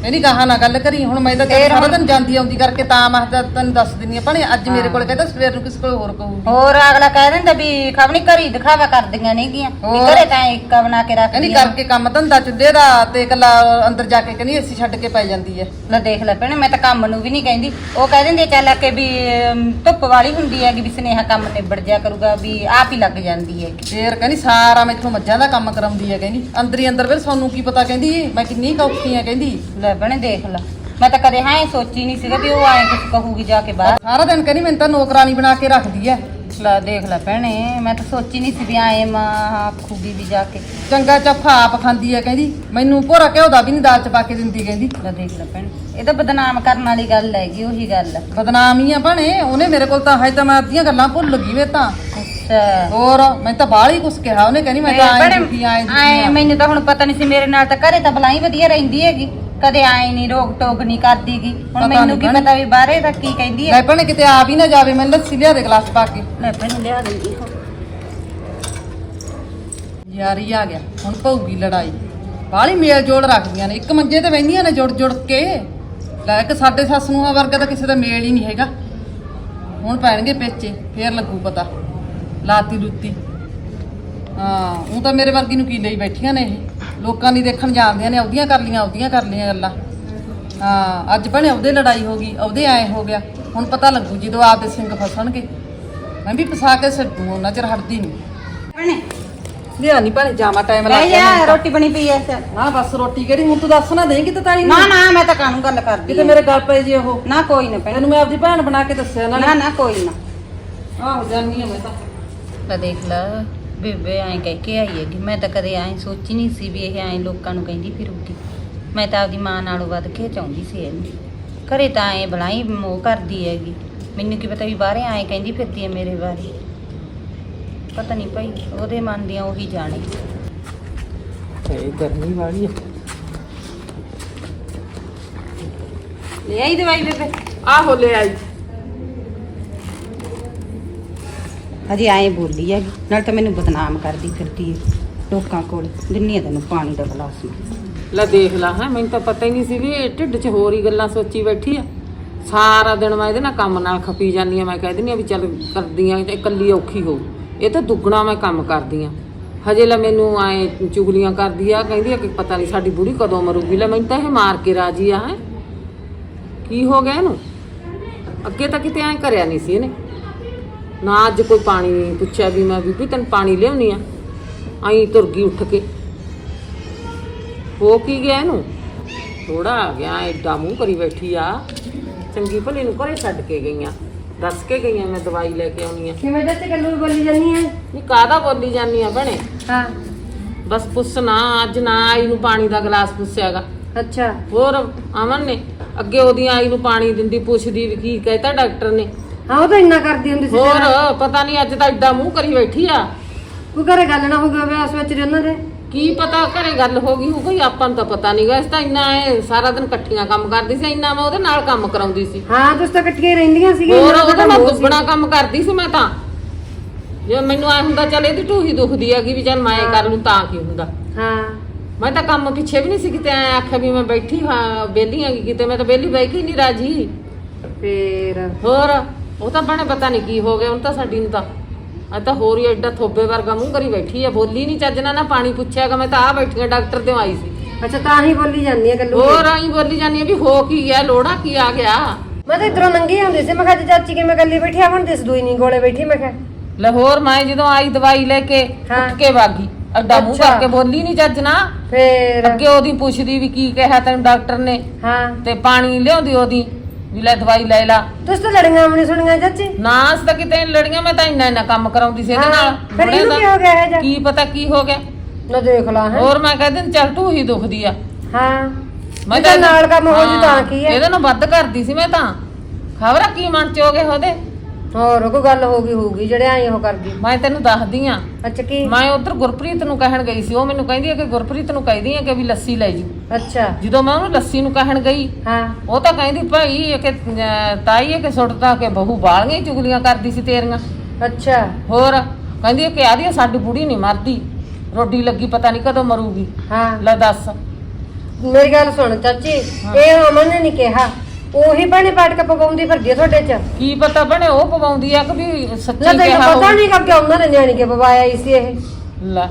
ਕਹਿੰਦੀ ਕਹਾ ਨਾ ਗੱਲ ਕਰੀ। ਹੁਣ ਮੈਂ ਤਾਂ ਚੱਲ ਫੇਰ ਸਾਰਾ ਹੁਣ- ਦਿਨ ਜਾਂਦੀ ਆਉਂਦੀ ਕਰਕੇ ਤਾਂ ਮੈਂ ਤਾਂ ਤੈਨੂੰ ਦੱਸ ਦਿੰਦੀ ਆ। ਭਣੇ ਅੱਜ ਮੇਰੇ ਕੋਲ ਕਹਿੰਦਾ ਸਵੇਰ ਨੂੰ ਕਿਸੇ ਕੋਲ ਹੋਰ ਕਹੂਗੀ। ਹੋਰ ਅਗਲਾ ਕਹਿ ਦਿੰਦਾ ਵੀ ਖਬਣੀ ਘਰੀ ਦਿਖਾਵਾ ਕਰਦੀਆਂ ਨਹੀਂਗੀਆਂ ਵੀ ਹੋਰ। ਘਰੇ ਤਾਂ ਇੱਕ ਬਣਾ ਕੇ ਕਹਿੰਦੀ ਰੱਖਦੀਆਂ ਕਰਕੇ ਕੰਮ ਧੰਦਾ ਚੁੱਲ੍ਹੇ ਦਾ ਤੇ ਇਕੱਲਾ ਅੰਦਰ ਜਾ ਕੇ ਕਹਿੰਦੀ ਅਸੀਂ ਛੱਡ ਕੇ ਪੈ ਜਾਂਦੀ ਹੈ ਲੈ ਦੇਖ ਲੈ ਭੈਣੇ ਮੈਂ ਤਾਂ ਕੰਮ ਨੂੰ ਵੀ ਨਹੀਂ ਕਹਿੰਦੀ। ਉਹ ਕਹਿ ਦਿੰਦੀ ਚੱਲ ਆ ਕੇ ਵੀ ਅਮ, ਧੁੱਪ ਵਾਲੀ ਹੁੰਦੀ ਹੈਗੀ ਵੀ ਸਨੇਹਾ ਕੰਮ ਨਿਬੜ ਜਾ ਕਰੂਗਾ ਵੀ ਆਪ ਹੀ ਲੱਗ ਜਾਂਦੀ ਹੈਗੀ ਫੇਰ ਕਹਿੰਦੀ ਸਾਰਾ ਮੈਥੋਂ ਮੱਝਾਂ ਦਾ ਕੰਮ ਕਰਾਉਂਦੀ ਹੈ ਕਹਿੰਦੀ। ਅੰਦਰ ਹੀ ਅੰਦਰ ਫਿਰ ਸਾਨੂੰ ਕੀ ਪਤਾ ਕਹਿੰਦੀ ਮੈਂ ਕਿੰਨੀ ਕੌਖੀ ਆ ਕਹਿੰਦੀ। ਲੈ ਭੈਣੇ ਦੇਖ ਲੈ। ਮੈਂ ਤਾਂ ਕਦੇ ਹਾਂ ਇਹ ਸੋਚੀ ਨਹੀਂ ਸੀਗਾ ਵੀ ਉਹ ਆਏ ਕੁਝ ਕਹੂਗੀ ਜਾ ਕੇ ਬਾਹਰ। ਸਾਰਾ ਦਿਨ ਕਹਿੰਦੀ ਮੈਨੂੰ ਤਾਂ ਨੌਕਰਾਨੀ ਬਣਾ ਕੇ ਰੱਖਦੀ ਹੈ ਲੈ ਦੇਖ ਲੈ ਭੈਣੇ ਮੈਂ ਤਾਂ ਸੋਚੀ ਨਹੀਂ ਸੀ ਵੀ ਆਏ ਮਾਂ ਆਖੂਗੀ ਵੀ ਜਾ ਕੇ। ਚੰਗਾ ਚੱਫਾ ਆਪ ਖਾਂਦੀ ਹੈ ਕਹਿੰਦੀ। ਮੈਨੂੰ ਭੋਰਾ ਘਿਓ ਦਾ ਵੀ ਨਹੀਂ ਦਾਲ ਚ ਪਾ ਕੇ ਦਿੰਦੀ ਕਹਿੰਦੀ। ਲੈ ਦੇਖ ਲੈ ਭੈਣੇ ਇਹ ਤਾਂ ਬਦਨਾਮ ਕਰਨ ਵਾਲੀ ਗੱਲ ਹੈਗੀ ਉਹੀ ਗੱਲ ਹੈ ਬਦਨਾਮ ਹੀ ਆ ਭਣੇ ਉਹਨੇ ਮੇਰੇ ਕੋਲ ਤਾਂ ਹਜੇ ਤਾਂ ਮੈਂ ਅੱਧੀਆਂ ਗੱਲਾਂ ਭੁੱਲ ਗਈ ਵੇ ਤਾਂ। ਅੱਛਾ। ਹੋਰ ਮੈਂ ਤਾਂ ਬਾਹਲੀ ਕੁਛ ਕਿਹਾ ਉਹਨੇ ਕਹਿੰਦੀ ਮੈਂ ਤਾਂ ਆਏ ਦੁਖੀ ਆਏ ਆ। ਮੈਨੂੰ ਤਾਂ ਹੁਣ ਪਤਾ ਨਹੀਂ ਸੀ ਮੇਰੇ ਨਾਲ ਤਾਂ ਘਰੇ ਤਾਂ ਬਲਾਈ ਵਧੀਆ ਰਹਿੰਦੀ ਹੈਗੀ। ਕਦੇ ਆਏ ਨਹੀਂ ਰੋਕ ਟੋਕ ਨਹੀਂ ਕਰਦੀਗੀ ਪਤਾ ਹੁਣ ਨੀ ਮੈਨੂੰ ਕੀ ਭੈਣੇ। ਪਤਾ ਵੀ ਬਾਹਰੇ ਦਾ ਕੀ ਕਹਿੰਦੀ ਹੈ ਲੈ ਭਣੇ ਕਿਤੇ ਆਪ ਹੀ ਨਾ ਜਾਵੇ ਮੈਂ ਲੱਸੀ ਲਿਆ ਦੇ ਗਲਾਸ ਪਾ ਕੇ। ਲੈ ਭੈਣੇ ਲਿਆ ਦਿੰਦੀ ਹਾਂ। ਯਾਰੀ ਆ ਗਿਆ ਹੁਣ ਪਊਗੀ ਲੜਾਈ। ਬਾਹਲੀ ਮੇਲ ਜੋੜ ਰੱਖਦੀਆਂ ਨੇ ਇੱਕ ਮੰਜੇ ਤੇ ਬੈੰਦੀਆਂ ਨੇ ਜੁੜ ਜੁੜ ਕੇ। ਲੈ ਇੱਕ ਸਾਡੇ ਸੱਸ ਨੂੰ ਆ ਵਰਗਾ ਤਾਂ ਕਿਸੇ ਦਾ ਮੇਲ ਹੀ ਨਹੀਂ ਹੈਗਾ। ਹੁਣ ਪੈਣਗੇ ਪੇਚੇ ਫੇਰ ਲੱਗੂ ਪਤਾ। ਲਾਤੀ ਲੁੱਤੀ। ਹਾਂ ਉਹ ਤਾਂ ਮੇਰੇ ਵਰਗੀ ਨੂੰ ਕੀ ਲਈ ਬੈਠੀਆਂ ਨੇ ਇਹ? ਲੋਕਾਂ ਦੀ ਦੇਖਣ ਜਾਂਦੀਆਂ ਨੇ ਉਹਦੀਆਂ ਕਰ ਲੀਆਂ ਉਹਦੀਆਂ ਕਰ ਲੀਆਂ ਗੱਲਾਂ। ਹਾਂ ਅੱਜ ਭਣੇ ਉਹਦੇ ਲੜਾਈ ਹੋ ਗਈ ਉਹਦੇ ਆਏ ਹੋ ਗਿਆ। ਹੁਣ ਪਤਾ ਲੱਗੂ ਜਦੋਂ ਆਪਦੇ ਸਿੰਘ ਫਸਣਗੇ। ਮੈਂ ਵੀ ਫਸਾ ਕੇ ਛੱਡੂ ਉਹਨਾਂ ਚਿਰ ਹਟਦੀ ਨਹੀਂ ਭੈਣੇ। ਲਿਆ ਨਹੀਂ ਭਣੇ ਜਾਮਾ ਟਾਈਮ ਲੈ ਲੱਗ ਜਾ ਗਿਆ ਰੋਟੀ ਬਣੀ ਪਈ ਐ ਇੱਥੇ। ਨਾ ਬਸ ਰੋਟੀ ਕਿਹੜੀ ਹੁਣ ਤੂੰ ਦੱਸ ਨਾ ਦੇਂਗੀ ਤੇ ਤਾਈ ਨਾ। ਨੂੰ ਨਾ ਮੈਂ ਤਾਂ ਗੱਲ ਕਰਦੀ ਕਿਤੇ। ਮੇਰੇ ਗੱਲ ਪਏ ਜੇ ਉਹ। ਨਾ ਕੋਈ ਨਾ ਭੈਣੇ। ਤੈਨੂੰ ਮੈਂ ਆਪਦੀ ਭੈਣ ਬਣਾ ਕੇ ਦੱਸਿਆ ਨਾ। ਨਾ ਨਾ ਕੋਈ ਨਾ। ਆਹੋ ਜਾਨੀ ਆ ਮੈਂ ਤਾਂ। ਲੈ ਦੇਖ ਲੈ। ਬੇਬੇ ਐਂ ਕਹਿ ਕੇ ਆਈ ਹੈਗੀ। ਮੈਂ ਤਾਂ ਕਦੇ ਐਂ ਸੋਚੀ ਨਹੀਂ ਸੀ ਵੀ ਇਹ ਐਂ ਲੋਕਾਂ ਨੂੰ ਕਹਿੰਦੀ ਫਿਰੂਗੀ। ਮੈਂ ਤਾਂ ਆਪਦੀ ਮਾਂ ਨਾਲੋਂ ਵੱਧ ਕੇ ਚਾਹੁੰਦੀ ਸੀ ਇਹਨੂੰ। ਘਰੇ ਤਾਂ ਐਂ ਬਲਾਈ ਮੋਹ ਕਰਦੀ ਹੈਗੀ। ਮੈਨੂੰ ਕੀ ਪਤਾ ਵੀ ਬਾਹਰੇ ਐਂ ਕਹਿੰਦੀ ਫਿਰਦੀ ਹੈ ਮੇਰੇ ਬਾਰੇ। ਪਤਾ ਨਹੀਂ ਭਾਈ ਉਹਦੇ ਮਨ ਦੀਆਂ ਉਹੀ ਜਾਣੇ। ਇਹ ਗਰਮੀ ਵਾਲੀ ਆ ਲੈ ਆਈ ਦਵਾਈ ਬੇਬੇ। ਆਹੋ ਲੈ ਆਈ। ਹਜੇ ਐਂ ਬੋਲੀ ਹੈਗੀ ਨਾਲ ਤਾਂ ਮੈਨੂੰ ਬਦਨਾਮ ਕਰਦੀ ਫਿਰਦੀ ਹੈ ਲੋਕਾਂ ਕੋਲ ਦਿੰਨੀ ਆ ਤੈਨੂੰ ਪਾਣੀ ਦਾ ਗਲਾਸ ਮੈਂ ਲੈ ਦੇਖ ਲਾ, ਹੈ, ਮੈਨੂੰ ਤਾਂ ਪਤਾ ਹੀ ਨਹੀਂ ਸੀ ਵੀ ਇਹ ਢਿੱਡ 'ਚ ਹੋਰ ਹੀ ਗੱਲਾਂ ਸੋਚੀ ਬੈਠੀ ਆ। ਸਾਰਾ ਦਿਨ ਮੈਂ ਇਹਦੇ ਨਾਲ ਕੰਮ ਨਾਲ ਖਪੀ ਜਾਂਦੀ ਆ, ਮੈਂ ਕਹਿ ਦਿੰਦੀ ਆ ਵੀ ਚੱਲ ਕਰਦੀ ਆ ਤੇ ਇਕੱਲੀ ਔਖੀ ਹੋਊ ਇਹ ਤਾਂ ਦੁੱਗਣਾ ਮੈਂ ਕੰਮ ਕਰਦੀ ਆ। ਹਜੇ ਲੈ ਮੈਨੂੰ ਐ ਚੁਗਲੀਆਂ ਕਰਦੀ ਆ, ਕਹਿੰਦੀ ਆ ਕਿ ਪਤਾ ਨਹੀਂ ਸਾਡੀ ਬੁੜੀ ਕਦੋਂ ਮਰੂਗੀ। ਲੈ ਮੈਨੂੰ ਤਾਂ ਇਹ ਮਾਰ ਕੇ ਰਾਜੀ ਆ, ਹੈ। ਕੀ ਹੋ ਗਿਆ ਇਹਨੂੰ? ਅੱਗੇ ਤਾਂ ਕਿਤੇ ਐ ਕਰਿਆ ਨਹੀਂ ਸੀ ਇਹਨੇ। ਨਾ ਅੱਜ ਕੋਈ ਪਾਣੀ ਪੁੱਛਿਆ ਵੀ ਮੈਂ ਬੀਬੀ ਤੈਨੂੰ ਪਾਣੀ ਲਿਆਉਣੀ ਆ। ਆਈ ਤੁਰ ਗਈ ਉੱਠ ਕੇ। ਹੋ ਕੀ ਗਿਆ ਇਹਨੂੰ? ਥੋੜਾ ਆ ਗਿਆ ਐਡਾ ਮੂੰਹ ਕਰੀ ਬੈਠੀ ਆ। ਚੰਗੀ ਭਲੀ ਨੂੰ ਘਰੇ ਛੱਡ ਕੇ ਗਈਆਂ। ਦੱਸ ਕੇ ਗਈਆਂ ਮੈਂ ਦਵਾਈ ਲੈ ਕੇ ਆਉਣੀ ਆ। ਕਿਵੇਂ ਦੱਸ ਗੱਲੂ ਬੋਲੀ ਜਾਨੀ ਹੈ ਨਹੀਂ ਕਾਹਦਾ ਬੋਲੀ ਜਾਨੀ ਆ ਭਣੇ? ਹਾਂ। ਬਸ ਪੁੱਛ ਨਾ ਅੱਜ ਨਾ ਆਈ ਨੂੰ ਪਾਣੀ ਦਾ ਗਲਾਸ ਪੁੱਛਿਆਗਾ। ਅੱਛਾ। ਹੋਰ ਅਮਨ ਨੇ ਅੱਗੇ ਉਹਦੀ ਆਈ ਨੂੰ ਪਾਣੀ ਦਿੰਦੀ ਪੁੱਛਦੀ ਵੀ ਕੀ ਕਹਿਤਾ ਡਾਕਟਰ ਨੇ। ਹਾਂ ਉਹ ਤਾਂ ਇੰਨਾ ਕਰਦੀ ਹੁੰਦੀ ਹੋਰ ਪਤਾ ਨਹੀਂ ਅੱਜ ਤਾਂ ਐਡਾ ਮੂੰਹ ਕਰੀ ਬੈਠੀ ਆ। ਕੋਈ ਘਰੇ ਗੱਲ ਨਾ ਹੋ ਗਈ ਉਸ ਵਿੱਚ ਉਹਨਾਂ ਦੇ। ਕੀ ਪਤਾ ਘਰੇ ਗੱਲ ਹੋ ਗਈ ਹੋਊਗੀ ਆਪਾਂ ਨੂੰ ਤਾਂ ਪਤਾ ਨਹੀਂ ਗਾ ਇਸ ਤਾਂ ਇੰਨਾ ਇਹ ਸਾਰਾ ਦਿਨ ਇਕੱਠੀਆਂ ਕੰਮ ਕਰਦੀ ਸੀ ਇੰਨਾ ਮੈਂ ਉਹਦੇ ਨਾਲ ਕੰਮ ਕਰਾਉਂਦੀ ਸੀ। ਹਾਂ ਤੁਸੀਂ ਤਾਂ ਇਕੱਠੀਆਂ ਹੀ ਰਹਿੰਦੀਆਂ ਸੀਗੀਆਂ ਹੋਰ ਉਹਦਾ ਮੈਂ ਦੁੱਗਣਾ ਕੰਮ ਕਰਦੀ ਸੀ ਮੈਂ ਤਾਂ। ਜੇ ਮੈਨੂੰ ਐ ਹੁੰਦਾ ਚੱਲ ਇਹਦੀ ਢੂਹੀ ਦੁਖਦੀ ਹੈਗੀ ਵੀ ਚੱਲ ਮੈਂ ਇਹ ਕਰ ਲੂੰ ਤਾਂ ਕੀ ਹੁੰਦਾ। ਹਾਂ। ਮੈਂ ਤਾਂ ਕੰਮ ਪਿੱਛੇ ਵੀ ਨਹੀਂ ਸੀ ਕਿਤੇ ਐ ਆਖਿਆ ਵੀ ਮੈਂ ਬੈਠੀ ਹਾਂ ਬੇਲੀ ਹੈਗੀ ਕਿਤੇ ਮੈਂ ਤਾਂ ਕੇ ਹੀ ਨਹੀਂ ਰਾਜੀ। ਫੇਰ। ਹੋਰ? ਉਹ ਤਾਂ ਬਣੇ ਪਤਾ ਨਹੀਂ ਕੀ ਹੋ ਗਿਆ ਹੁਣ ਤਾਂ ਸਾਡੀ ਨੂੰ ਤਾਂ। ਆ ਤਾਂ ਹੋਰ ਹੀ ਐਡਾ ਥੋਬੇ ਵਰਗਾ ਮੂੰਹ ਕਰੀ ਬੈਠੀ ਆ। ਬੋਲੀ ਨਹੀਂ ਚੱਜਣਾ ਨਾ ਪਾਣੀ ਪੁੱਛਿਆਗਾ ਮੈਂ ਤਾਂ ਆ ਬੈਠੀ ਆ ਡਾਕਟਰ ਤੇ ਆਈ ਸੀ। ਅੱਛਾ ਤਾਂ ਹੀ ਬੋਲੀ ਜਾਂਦੀ ਆ ਗੱਲੂ ਹੋਰ ਆਈ ਬੋਲੀ ਜਾਨੀ ਆ ਵੀ ਹੋ ਕੀ ਗਿਆ ਲੋੜਾ ਕੀ ਆ ਗਿਆ? ਮੈਂ ਤਾਂ ਇਧਰੋਂ ਨੰਗੀ ਹੁੰਦੀ ਸੀ ਮੈਂ ਕਿਹਾ ਚਾਚੀ ਕਿਵੇਂ ਗੱਲੀ ਬੈਠੀ ਆ ਹੁਣ ਦਿਸ ਦੂਈ ਨਹੀਂ ਗੋਲੇ ਬੈਠੀ ਮੈਂ ਕਿਹਾ। ਲਾਹੌਰ ਮੈਂ ਜਦੋਂ ਆਈ ਦਵਾਈ ਲੈ ਕੇ ਹਾਂ। ਉੱਠ ਕੇ ਵਾਗੀ ਅੱਡਾ ਮੂੰਹ ਅੱਛਾ। ਕਰਕੇ ਬੋਲੀ ਨਹੀਂ ਚੱਜਣਾ ਫੇਰ? ਅੱਗੇ ਉਹਦੀ ਪੁੱਛਦੀ ਵੀ ਕੀ ਕਿਹਾ ਤੈਨੂੰ ਡਾਕਟਰ ਨੇ। ਹਾਂ। ਤੇ ਪਾਣੀ ਲਿਆਉਂਦੀ ਉਹਦੀ। ਵੀ ਲੈ ਦਵਾਈ ਲੈ ਲਾ। ਤੁਸੀਂ ਤਾਂ ਲੜੀਆਂ ਨਹੀਂ ਸੁਣੀਆਂ ਚਾਚੀ। ਨਾ ਅਸ ਤਾਂ ਕਿਤੇ ਨੀ ਲੜੀਆਂ ਮੈਂ ਤਾਂ ਇੰਨਾ ਇੰਨਾ ਕੰਮ ਕਰਾਉਂਦੀ ਸੀ ਇਹਦੇ ਹਾਂ, ਨਾਲ। ਫਿਰ ਬੁੜੇ ਇਹਨੂੰ ਦਾ। ਕੀ ਹੋ ਗਿਆ ਇਹ ਜਾ? ਕੀ ਪਤਾ ਕੀ ਹੋ ਗਿਆ। ਨਾ ਦੇਖ ਲਾ ਹੈ। ਹੋਰ ਮੈਂ ਕਹਿੰਦੀ ਚੱਲ ਤੂੰ ਹੀ ਦੁਖਦੀ ਆ। ਹਾਂ। ਮੈਂ ਤਾਂ ਨਾਲ ਕੰਮ ਹੋ ਜੂ ਤਾਂ ਕੀ ਹੈ ਇਹਦੇ ਨਾਲ ਵੱਧ ਕਰਦੀ ਸੀ ਮੈਂ ਤਾਂ। ਖਬਰ ਕੀ ਮਨ ਚ ਹੋ ਗਏ ਉਹਦੇ? ਹੋਰ ਕੋਈ ਗੱਲ ਹੋ ਗਈ ਹੋਊਗੀ ਜਿਹੜੇ ਆਈ ਉਹ ਕਰ ਗਈ। ਮੈਂ ਤੈਨੂੰ ਦੱਸਦੀ ਆ। ਅੱਛਾ ਕੀ? ਮੈਂ ਉਧਰ ਗੁਰਪ੍ਰੀਤ ਨੂੰ ਕਹਿਣ ਗਈ ਸੀ ਉਹ ਮੈਨੂੰ ਕਹਿੰਦੀ ਹੈ ਕਿ ਗੁਰਪ੍ਰੀਤ ਨੂੰ ਕਹਿੰਦੀ ਹੈ ਕਿ ਵੀ ਲੱਸੀ ਲੈ ਜੀ ਅੱਛਾ। ਜਦੋਂ ਮੈਂ ਉਹਨੂੰ ਲੱਸੀ ਨੂੰ ਕਹਿਣ ਗਈ ਹਾਂ। ਉਹ ਤਾਂ ਕਹਿੰਦੀ ਭਾਈ ਇਹ ਕਿ ਅਹ, ਤਾਈ ਇਹ ਕਿ ਸੁੱਟਦਾ ਕਿ ਬਹੂ ਬਾਲੀਆਂ ਹੀ ਚੁਗਲੀਆਂ ਕਰਦੀ ਸੀ ਤੇਰੀਆਂ। ਅੱਛਾ। ਹੋਰ ਕਹਿੰਦੀ ਕਿ ਆਦੀ ਹੈ, ਸਾਡੀ ਬੁੜੀ ਨਹੀਂ ਮਰਦੀ। ਰੋਡੀ ਲੱਗੀ ਪਤਾ ਨਹੀਂ ਕਦੋਂ ਮਰੂਗੀ। ਹਾਂ। ਲੈ ਦੱਸ। ਮੇਰੀ ਗੱਲ ਸੁਣ ਚਾਚੀ ਇਹ ਅਮਨ ਨੇ ਨਹੀਂ ਕਿਹਾ ਉਹੀ ਬਣੇ ਪਾਟ ਕੇ ਪਕਾਉਂਦੀ ਫਿਰਦੀ ਆ ਤੁਹਾਡੇ ਚ। ਕੀ ਪਤਾ ਬਣੇ ਉਹ ਪਵਾਉਂਦੀ ਆ ਕਿ ਵੀ ਨਾ ਸੱਚੀ ਤੈਨੂੰ ਕਿਹਾ ਪਤਾ ਹੋਊ। ਨਹੀਂ ਕਿ ਉਹਨਾਂ ਨੇ ਨਿਆਣੀ ਕੇ ਪਵਾਇਆ ਹੀ ਸੀ ਇਹ। ਲੈ।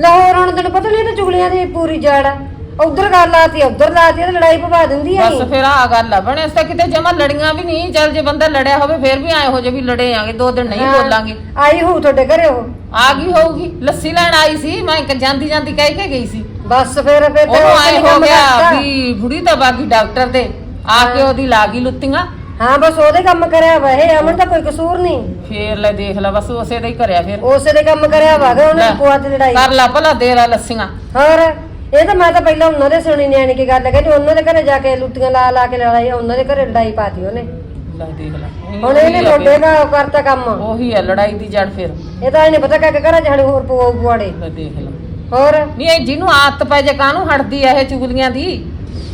ਲਾਹੌਰ ਹੁਣ ਤੈਨੂੰ ਪਤਾ ਨਹੀਂ ਤਾਂ ਚੁਗਲੀਆਂ ਦੀ ਪੂਰੀ ਜੜ ਆ। ਉਧਰ ਗੱਲ ਲਾਤੀ ਉਧਰ ਲਾਤੀ ਤੇ ਲੜਾਈ ਪਵਾ ਦਿੰਦੀ ਆ ਬਸ ਫਿਰ ਆ ਗੱਲ ਆ ਬਣੇ ਤਾਂ ਕਿਤੇ ਜਮਾ ਲੜੀਆਂ ਵੀ ਨਹੀਂ ਚੱਲ ਜੇ ਬੰਦਾ ਲੜਿਆ ਹੋਵੇ ਫਿਰ ਵੀ ਆਏ ਹੋ ਜੇ ਵੀ ਲੜੇ ਆਂਗੇ ਦੋ ਦਿਨ ਨਹੀਂ ਬੋਲਾਂਗੇ। ਆਈ ਹੋਊ ਤੁਹਾਡੇ ਘਰੇ ਉਹ। ਆ ਗਈ ਹੋਊਗੀ ਲੱਸੀ ਲੈਣ ਆਈ ਸੀ ਮੈਂ ਇੱਕ ਜਾਂਦੀ ਜਾਂਦੀ ਕਹਿ ਕੇ ਗਈ ਸੀ। ਬਸ ਫਿਰ ਫਿਰ ਤੇ ਉਹਨੂੰ ਉਹ ਆਏ ਹੋ ਗਿਆ। ਵੀ ਬੁੜੀ ਤਾਂ ਬਾਗੀ ਡਾਕਟਰ ਦੇ ਆ ਕੇ ਉਹਦੀ ਲਾਗੀ ਲੁੱਤੀਆਂ। ਹਾਂ ਬਸ ਉਹਦੇ ਕੰਮ ਕਰਿਆ ਵਾ ਇਹ ਅਮਨ ਦਾ ਕੋਈ ਕਸੂਰ ਨਹੀਂ। ਫੇਰ ਲੈ ਦੇਖ ਲੈ ਬਸ ਉਸੇ ਦਾ ਹੀ ਕਰਿਆ ਫਿਰ। ਉਸੇ ਦੇ ਕੰਮ ਕਰਿਆ ਵਾ ਗਾ ਉਹਨੇ ਲੈ। ਤੇ ਲੜਾਈ। ਕਰ ਲਾ ਭਲਾ ਦੇ ਲਾ ਲੱਸੀਆਂ। ਹੋਰ ਇਹ ਤਾਂ ਮੈਂ ਤਾਂ ਪਹਿਲਾਂ ਉਹਨਾਂ ਦੇ ਸੁਣੀ ਨਿਆਣੀ ਕੀ ਗੱਲ ਕਹਿੰਦੀ ਉਹਨਾਂ ਦੇ ਘਰੇ ਜਾ ਕੇ ਲੁੱਟੀਆਂ ਲਾ ਲਾ ਕੇ ਲੜਾਈ ਉਹਨਾਂ ਦੇ ਘਰੇ ਲੜਾਈ ਪਾਤੀ ਉਹਨੇ। ਲੈ ਦੇਖ ਲੈ ਹੁਣ ਇਹਨੇ ਤੁਹਾਡੇ ਦਾ ਕਰਤਾ ਕੰਮ। ਉਹੀ ਹੈ ਲੜਾਈ ਦੀ ਜੜ ਫਿਰ। ਇਹ ਤਾਂ ਇਹਨੇ ਪਤਾ ਕਿ ਘਰਾਂ ਹਲੇ ਹੋਰ ਪਵਾਉ ਪੁਆੜੇ ਲੈ ਦੇਖ ਲੈ। ਹੋਰ? ਨਹੀਂ ਇਹ ਜਿਹਨੂੰ ਆਦਤ ਪੈ ਜੇ ਕਾਹਨੂੰ ਹਟਦੀ ਆ ਇਹ ਚੁਗਲੀਆਂ ਦੀ?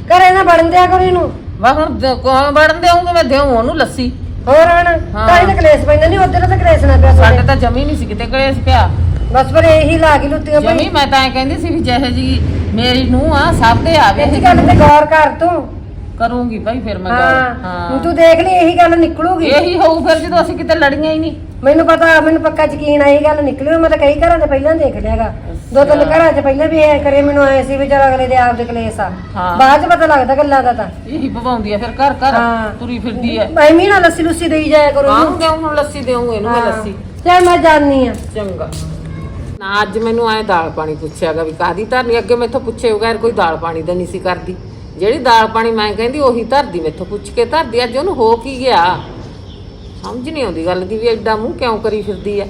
ਘਰੇ ਨਾ ਬਣ ਦਿਆ ਕਰੋ ਇਹਨੂੰ। ਵਾ ਹੁਣ ਦ- ਕੌਣ ਵੜਨ ਦੇਉਂਗੇ ਮੈਂ ਦੇਉਂ ਉਹਨੂੰ ਲੱਸੀ। ਹੋਰ ਹੁਣ? ਤਾਂ ਇਹ ਤਾਂ ਕਲੇਸ਼ ਪੈਂਦਾ ਨਹੀਂ ਉਧਰ ਤਾਂ ਕਲੇਸ਼ ਨਾ ਪਿਆ ਸਾਡੇ ਸਾਡੇ ਤਾਂ ਜਮੀ ਨਹੀਂ ਸੀ ਕਿਤੇ ਕਲੇਸ਼ ਪਿਆ। ਬਸ ਪਰ ਇਹੀ ਲਾ ਕੇ ਲੁੱਟੀਆਂ ਜਮੀ ਪਈ ਮੈਂ ਤਾਂ ਐ ਕਹਿੰਦੀ ਸੀ ਵੀ ਜਿਹੇ ਜੀ ਮੇਰੀ ਨੂੰ ਆ ਸਭ ਤੇ ਆਵੇ ਇਹ ਗੱਲ ਤੇ ਗੌਰ ਕਰ ਤੂੰ। ਕਰੂੰਗੀ ਭਾਈ ਫਿਰ ਮੈਂ ਗੱਲ। ਹਾਂ ਤੂੰ ਦੇਖ ਲਈ ਇਹੀ ਗੱਲ ਨਿਕਲੂਗੀ। ਇਹੀ ਹੋਊ ਫਿਰ ਜਦੋਂ ਅਸੀਂ ਕਿਤੇ ਲੜੀਆਂ ਹੀ ਨਹੀਂ। ਮੈਨੂੰ ਪਤਾ ਮੈਨੂੰ ਪੱਕਾ ਯਕੀਨ ਆ ਇਹ ਗੱਲ ਨਿਕਲੀ ਮੈਂ ਤਾਂ ਕਈ ਘਰਾਂ ਦੇ ਪਹਿਲਾਂ ਦੇਖ ਲਿਆਗਾ ਦੋ ਤਿੰਨ ਘਰਾਂ 'ਚ ਪਹਿਲਾਂ ਵੀ ਐ ਕਰੇ ਮੈਨੂੰ ਆਏ ਸੀ ਵੀ ਚਲ ਅਗਲੇ ਦੇ ਆਪ ਦੇ ਕਲੇਸ਼ ਆ। ਹਾਂ। ਬਾਅਦ 'ਚ ਪਤਾ ਲੱਗਦਾ ਗੱਲਾਂ ਦਾ ਤਾਂ। ਇਹੀ ਭਵਾਉਂਦੀ ਆ ਫਿਰ ਘਰ ਘਰ ਹਾਂ। ਤੁਰੀ ਫਿਰਦੀ ਆ। ਮੈਂ ਵੀ ਨਾ ਲੱਸੀ ਲੁੱਸੀ ਦੇਈ ਜਾਇਆ ਕਰੋ। ਹਾਂ ਇਹਨੂੰ ਦੇਉਂ ਹੁਣ ਲੱਸੀ ਦੇਉਂ ਇਹਨੂੰ ਮੈਂ ਲੱਸੀ। ਚੱਲ ਮੈਂ ਜਾਣੀ ਆ। ਚੰਗਾ। ਨਾ ਅੱਜ ਮੈਨੂੰ ਐ ਦਾਲ ਪਾਣੀ ਪੁੱਛਿਆਗਾ ਵੀ ਕਾਦੀ ਧਰਨੀ ਅੱਗੇ ਮੈਥੋਂ ਪੁੱਛੇ ਬਗੈਰ ਕੋਈ ਦਾਲ ਪਾਣੀ ਦਾ ਨਹੀਂ ਸੀ ਕਰਦੀ। ਜਿਹੜੀ ਦਾਲ ਪਾਣੀ ਮੈਂ ਕਹਿੰਦੀ ਉਹੀ ਧਰਦੀ ਮੈਥੋਂ ਪੁੱਛ ਕੇ ਧਰਦੀ, ਅੱਜ ਉਹਨੂੰ ਹੋ ਕੀ ਗਿਆ? ਸਮਝ ਨਹੀਂ ਆਉਂਦੀ ਗੱਲ ਦੀ ਵੀ ਐਡਾ ਮੂੰਹ ਕਿਉਂ ਕਰੀ ਫਿਰਦੀ ਐ?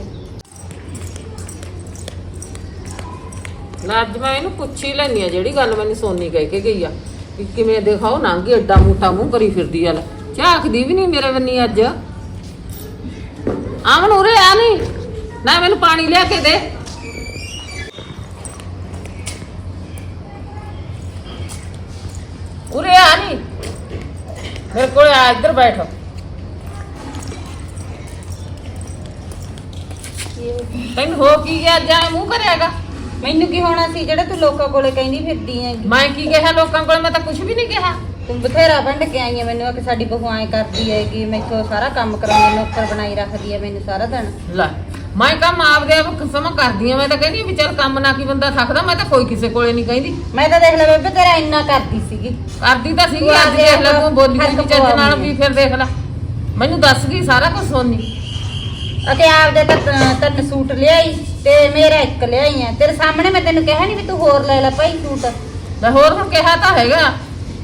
ਨਾ, ਅੱਜ ਮੈਂ ਇਹਨੂੰ ਪੁੱਛ ਹੀ ਲੈਣੀ ਆ ਜਿਹੜੀ ਗੱਲ ਮੈਨੂੰ ਸੋਨੀ ਕਹਿ ਕੇ ਗਈ ਆ, ਵੀ ਕਿਵੇਂ ਦਿਖਾਓ, ਨੰਗੀ ਐਡਾ ਮੋਟਾ ਮੂੰਹ ਕਰੀ ਫਿਰਦੀ ਆ ਲੈ। ਝਾਕਦੀ ਵੀ ਨਹੀਂ ਮੇਰੇ ਬੰਨੀ ਅੱਜ? ਆਮਨ ਉਰੇ ਆ ਨਹੀਂ ਨਾ ਮੈਨੂੰ ਪਾਣੀ ਲਿਆ ਕੇ ਦੇ। ਉਰੇ ਆ ਨਹੀਂ ਮੇਰੇ ਕੋਲ ਆ ਇੱਧਰ ਬੈਠ। ਤੈਨੂੰ ਹੋ ਕੀ ਗਿਆ? ਜਾ ਮੂੰਹ ਕਰਿਆਗਾ ਮੈਨੂੰ ਕੀ ਹੋਣਾ ਸੀ? ਜਿਹੜਾ ਤੂੰ ਲੋਕਾਂ ਕੋਲੇ ਕਹਿੰਦੀ ਫਿਰਦੀ ਹੈਗੀ। ਮੈਂ ਕੀ ਕਿਹਾ ਲੋਕਾਂ ਕੋਲ? ਮੈਂ ਤਾਂ ਕੁਝ ਵੀ ਨਹੀਂ ਕਿਹਾ। ਤੂੰ ਬਥੇਰਾ ਵੰਡ ਕੇ ਆਈ ਹੈ ਮੈਨੂੰ। ਆ ਕਿ ਸਾਡੀ ਬਹੂ ਐ ਕਰਦੀ ਹੈ ਕਿ ਮੈਥੋਂ ਸਾਰਾ ਕੰਮ ਕਰਾਉਂਦੀ ਨੌਕਰ ਬਣਾਈ ਰੱਖਦੀ ਹੈ ਮੈਨੂੰ ਸਾਰਾ ਦਿਨ। ਲੈ ਮੈਂ ਕੰਮ ਆਪਦੇ ਆਪ ਸਮਾਂ ਕਰਦੀ ਆ ਮੈਂ ਤਾਂ ਕਹਿੰਦੀ ਵੀ ਚੱਲ ਕੰਮ ਨਾ ਕੀ ਬੰਦਾ ਥੱਕਦਾ ਮੈਂ ਤਾਂ ਕੋਈ ਕਿਸੇ ਕੋਲੇ ਨਹੀਂ ਕਹਿੰਦੀ। ਮੈਂ ਤਾਂ ਦੇਖ ਲੈ ਬੇਬੇ ਤੇਰਾ ਇੰਨਾ ਕਰਦੀ ਸੀਗੀ। ਕਰਦੀ ਤਾਂ ਸੀਗੀ ਅੱਜ ਦੇਖ ਲੈ ਤੂੰ ਬੋਲੀ ਨਹੀਂ ਚੱਜ ਨਾਲ ਵੀ ਫਿਰ ਦੇਖ ਲੈ। ਮੈਨੂੰ ਦੱਸ ਗਈ ਸਾਰਾ ਕੁਝ ਸੋਨੀ। ਅਤੇ ਆਪਦੇ ਤਾਂ ਤਿੰਨ ਸੂਟ ਲਿਆਈ ਤੇ ਮੇਰਾ ਇੱਕ ਲਿਆਈ ਆ। ਤੇਰੇ ਸਾਹਮਣੇ ਮੈਂ ਤੈਨੂੰ ਕਿਹਾ ਨਹੀਂ ਵੀ ਤੂੰ ਹੋਰ ਲੈ ਲੈ ਭਾਈ ਸੂਟ। ਲੈ ਹੋਰ ਹੁਣ ਕਿਹਾ ਤਾਂ ਹੈਗਾ।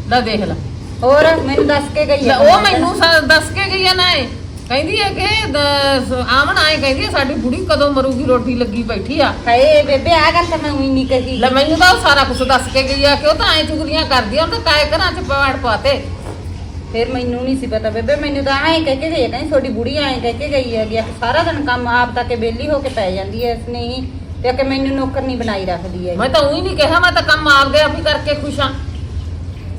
ਲੈ ਦੇਖ ਲੈ। ਹੋਰ ਮੈਨੂੰ ਦੱਸ ਕੇ ਗਈ ਹੈ ਉਹ ਮੈਨੂੰ ਦੱਸ ਕੇ ਗਈ ਆ ਨਾ ਇਹ। ਕਹਿੰਦੀ ਹੈ ਕਿ ਦ- ਆਏ ਕਹਿੰਦੀ ਹੈ ਸਾਡੀ ਬੁੜੀ ਕਦੋਂ ਮਰੂਗੀ ਰੋਟੀ ਲੱਗੀ ਬੈਠੀ ਆ। ਹਾਏ ਬੇਬੇ ਆ ਗੱਲ ਤਾਂ ਮੈਂ ਉਹੀ ਨਹੀਂ ਕਹੀ। ਲੈ ਮੈਨੂੰ ਤਾਂ ਉਹ ਸਾਰਾ ਕੁਝ ਦੱਸ ਕੇ ਗਈ ਆ ਕਿ ਉਹ ਤਾਂ ਐ ਚੁਗਲੀਆਂ ਕਰਦੀ ਆ ਉਹ ਤਾਂ ਕਾਇ ਘਰਾਂ ਚ ਪਾੜ ਪਾਤੇ। ਫਿਰ ਮੈਨੂੰ ਨਹੀਂ ਸੀ ਪਤਾ ਬੇਬੇ ਮੈਨੂੰ ਤਾਂ ਐਂ ਕਹਿ ਕੇ ਗਈ ਕਹਿੰਦੀ ਤੁਹਾਡੀ ਬੁੜੀ ਐਂ ਕਹਿ ਕੇ ਗਈ ਹੈਗੀ ਆ ਕਿ ਸਾਰਾ ਦਿਨ ਕੰਮ ਆਪ ਤਾਂ ਕੇ ਬੇਲੀ ਹੋ ਕੇ ਪੈ ਜਾਂਦੀ ਹੈ ਇਸਨੇ ਹੀ ਤੇ ਕਿ ਮੈਨੂੰ ਨੌਕਰ ਨਹੀਂ ਬਣਾਈ ਰੱਖਦੀ ਹੈ ਮੈਂ ਤਾਂ ਉਹੀ ਨਹੀਂ ਕਿਹਾ ਮੈਂ ਤਾਂ ਕੰਮ ਆਪਦੇ ਆਪ ਹੀ ਕਰਕੇ ਖੁਸ਼ ਆ।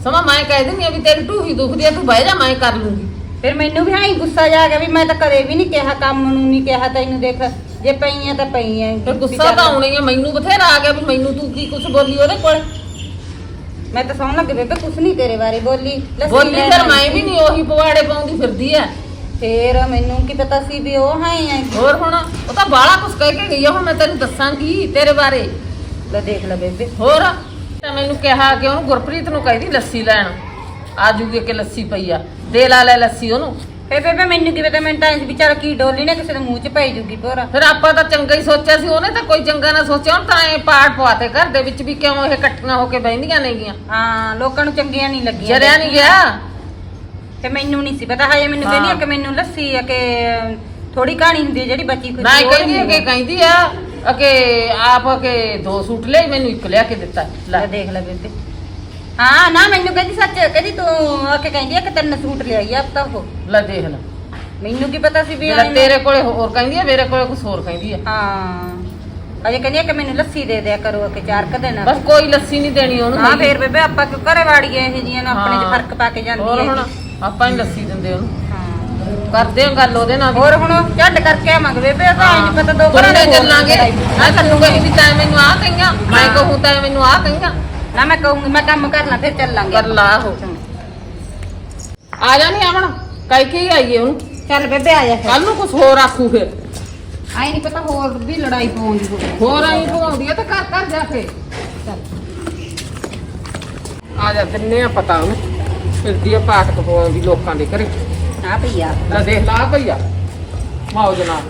ਸਮਾਂ ਮੈਂ ਕਹਿ ਦਿੰਦੀ ਆ ਵੀ ਤੇਰੀ ਢੂਹੀ ਦੁਖਦੀ ਆ ਤੂੰ ਬਹਿ ਜਾ ਮੈਂ ਕਰ ਲੂੰਗੀ। ਫਿਰ ਮੈਨੂੰ ਵੀ ਐਂ ਗੁੱਸਾ ਜਾ ਗਿਆ ਵੀ ਮੈਂ ਤਾਂ ਕਦੇ ਵੀ ਨਹੀਂ ਕਿਹਾ ਕੰਮ ਨੂੰ ਨਹੀਂ ਕਿਹਾ ਤੈਨੂੰ ਦੇਖ ਜੇ ਪਈਆਂ ਤਾਂ ਪਈਆਂ ਫਿਰ ਗੁੱਸਾ ਤਾਂ ਆਉਣਾ ਹੀ ਮੈਨੂੰ ਬਥੇਰਾ ਆ ਗਿਆ ਵੀ ਮੈਨੂੰ ਤੂੰ ਕੀ ਕੁਝ ਬੋਲੀ ਉਹਦੇ ਕੋਲ। ਮੈਂ ਤਾਂ ਸੌਣ ਲੱਗੇ ਬੇਬੇ ਕੁਛ ਨਹੀਂ ਤੇਰੇ ਬਾਰੇ ਬੋਲੀ ਲੱਸੀ ਬੋਲੀ ਲੈਣ ਮੈਂ। ਵੀ ਨਹੀਂ ਉਹੀ ਪਵਾੜੇ ਪਾਉਂਦੀ ਫਿਰਦੀ ਆ ਫੇਰ ਮੈਨੂੰ ਕੀ ਪਤਾ ਸੀ ਵੀ ਉਹ ਹਾਂ ਹੀ ਆਏਗੀ ਹੋਰ ਹੁਣ ਉਹ ਤਾਂ ਬਾਲਾ ਕੁਛ ਕਹਿ ਕੇ ਗਈ ਆ ਹੁਣ ਮੈਂ ਤੈਨੂੰ ਦੱਸਾਂਗੀ ਤੇਰੇ ਬਾਰੇ। ਲੈ ਦੇਖ ਲੈ ਬੇਬੇ। ਹੋਰ? ਤਾਂ ਮੈਨੂੰ ਕਿਹਾ ਕਿ ਉਹਨੂੰ ਗੁਰਪ੍ਰੀਤ ਨੂੰ ਕਹਿੰਦੀ ਲੱਸੀ ਲੈਣ। ਆ ਜੂਗੀ ਕਿ ਲੱਸੀ ਪਈ ਆ। ਦੇ ਲਾ ਲੈ ਲੱਸੀ ਉਹਨੂੰ। ਫੇ ਬੇਬੇ ਮੈਨੂੰ ਕੀ ਪਤਾ ਮੈਨੂੰ ਤਾਂ ਇੰਜ ਵੀ ਚੱਲ ਕੀ ਡੋਲੀ ਨੇ ਕਿਸੇ ਦੇ ਮੂੰਹ 'ਚ ਪਈ ਜੂਗੀ ਭੋਰਾ। ਫਿਰ ਆਪਾਂ ਤਾਂ ਚੰਗਾ ਹੀ ਸੋਚਿਆ ਸੀ ਉਹਨੇ ਤਾਂ ਕੋਈ ਚੰਗਾ ਨਾ ਸੋਚਿਆ ਹੁਣ ਤਾਂ ਐ ਪਾਟ ਪਵਾਤੇ ਘਰ ਦੇ ਵਿੱਚ ਵੀ ਕਿਉਂ ਇਹ ਇਕੱਠੀਆਂ ਹੋ ਕੇ ਬਹਿੰਦੀਆਂ ਨੇਗੀਆਂ। ਹਾਂ ਲੋਕਾਂ ਨੂੰ ਚੰਗੀਆਂ ਨਹੀਂ ਲੱਗੀਆਂ ਜਰਿਆ ਨਹੀਂ ਗਿਆ। ਤੇ ਮੈਨੂੰ ਨਹੀਂ ਸੀ ਪਤਾ ਹਜੇ ਮੈਨੂੰ ਕਹਿੰਦੀ ਆ ਕਿ ਮੈਨੂੰ ਲੱਸੀ ਆ ਕਿ ਥੋੜੀ ਕਹਾਣੀ ਹੁੰਦੀ ਹੈ ਜਿਹੜੀ ਬਚੀ ਇਹ ਉਹ ਕਹਿੰਦੀ ਆ ਕਿ ਕਹਿੰਦੀ ਆ ਕਿ ਆਪ ਕੇ ਦੋ ਸੂਟ ਲਿਆ ਮੈਨੂੰ ਇੱਕ ਲਿਆ ਕੇ ਦਿੱਤਾ। ਲੈ। ਲੈ ਦੇਖ ਲੈ ਬੇਬੇ। ਹਾਂ ਨਾ ਮੈਨੂੰ ਕਹਿੰਦੀ ਸੱਚ ਕਹਿੰਦੀ ਤੂੰ ਆ ਕੇ ਕਹਿੰਦੀ ਆ ਕਿ ਤਿੰਨ ਸੂਟ ਲਿਆਈ ਆ ਤਾਂ ਉਹ ਲੈ ਦੇਖ ਲੈ। ਮੈਨੂੰ ਕੀ ਪਤਾ ਸੀ ਵੀ ਜਿਹੜਾ ਆਏਂ- ਤੇਰੇ ਕੋਲੇ ਹੋਰ ਕਹਿੰਦੀ ਆ ਮੇਰੇ ਕੋਲੇ ਕੁਝ ਹੋਰ ਕਹਿੰਦੀ ਆ। ਹਾਂ। ਅਜੇ ਕਹਿੰਦੀ ਆ ਕਿ ਮੈਨੂੰ ਲੱਸੀ ਦੇ ਦਿਆ ਕਰੋ ਕਿ ਚਾਰ ਕ ਦਿਨ। ਬਸ ਕੋਈ ਲੱਸੀ ਨਹੀਂ ਦੇਣੀ ਉਹਨੂੰ ਹਾਂ। ਫੇਰ ਬੇਬੇ ਆਪਾਂ ਕਿਉਂ ਘਰੇ ਵਾੜੀਏ ਇਹ ਜੀਆਂ ਨੂੰ ਆਪਣੇ ਚ ਹਾਂ। ਫ਼ਰਕ ਪਾ ਕੇ ਜਾਂਦੀ ਹੋਰ ਹੈ ਹੁਣ ਆਪਾਂ ਹੀ ਲੱਸੀ ਦਿੰਦੇ ਉਹਨੂੰ। ਕਰਦੇ ਆ ਗੱਲ ਉਹਦੇ ਨਾਲ ਵੀ। ਹੋਰ ਹੁਣ ਝੱਡ ਕਰਕੇ ਆਵਾਂਗੇ ਬੇਬੇ ਉਹ ਤਾਂ ਐਂ ਨੀ ਪਤਾ ਦੋ ਘਰਾਂ ਦੇ ਚੱਲਾਂਗੇ। ਮੈਂ ਤੈਨੂੰ ਕਹੀ ਵੀ ਤੈਂ ਮੈਨੂੰ ਆ ਕਹੀਆਂ ਮੈਂ ਕਹੂੰ ਤੈਂ ਮੈਨੂੰ ਆ ਕਹੀਆਂ। ਨਾ ਮੈਂ ਕਹੂੰਗੀ ਮੈਂ ਕੰਮ ਕਰਨਾ ਫਿਰ ਚੱਲਾਂਗੇ। ਕਰ ਲਾ ਉਹ ਆ ਜਾ ਨਹੀਂ ਆਵਣ ਕਾਈ ਕੀ ਆਈਏ ਉਹਨੂੰ ਚੱਲ ਬੇਬੇ ਆ ਜਾ ਕੱਲ ਨੂੰ ਕੁਝ ਹੋਰ ਆਖੂ ਫਿਰ। ਆਈ ਨਹੀਂ ਪਤਾ ਹੋਰ ਵੀ ਲੜਾਈ ਪਾਉਂਦੀ ਹੋਵੇ। ਹੋਰ ਆਈ ਭਵਾਉਂਦੀ ਆ ਤਾਂ ਘਰ ਘਰ ਜਾ ਕੇ। ਆ ਜਾ ਦਿੰਨੇ ਆ ਪਤਾ ਉਹਨੂੰ। ਫਿਰਦੀ ਆ ਪਾਠ ਪਵਾਉਂਦੀ ਲੋਕਾਂ ਦੇ ਘਰੇ। ਆ ਭਈਆ। ਲੈ ਦੇਖ ਲਾ ਭਈਆ। ਮੌਜ ਨਾਲ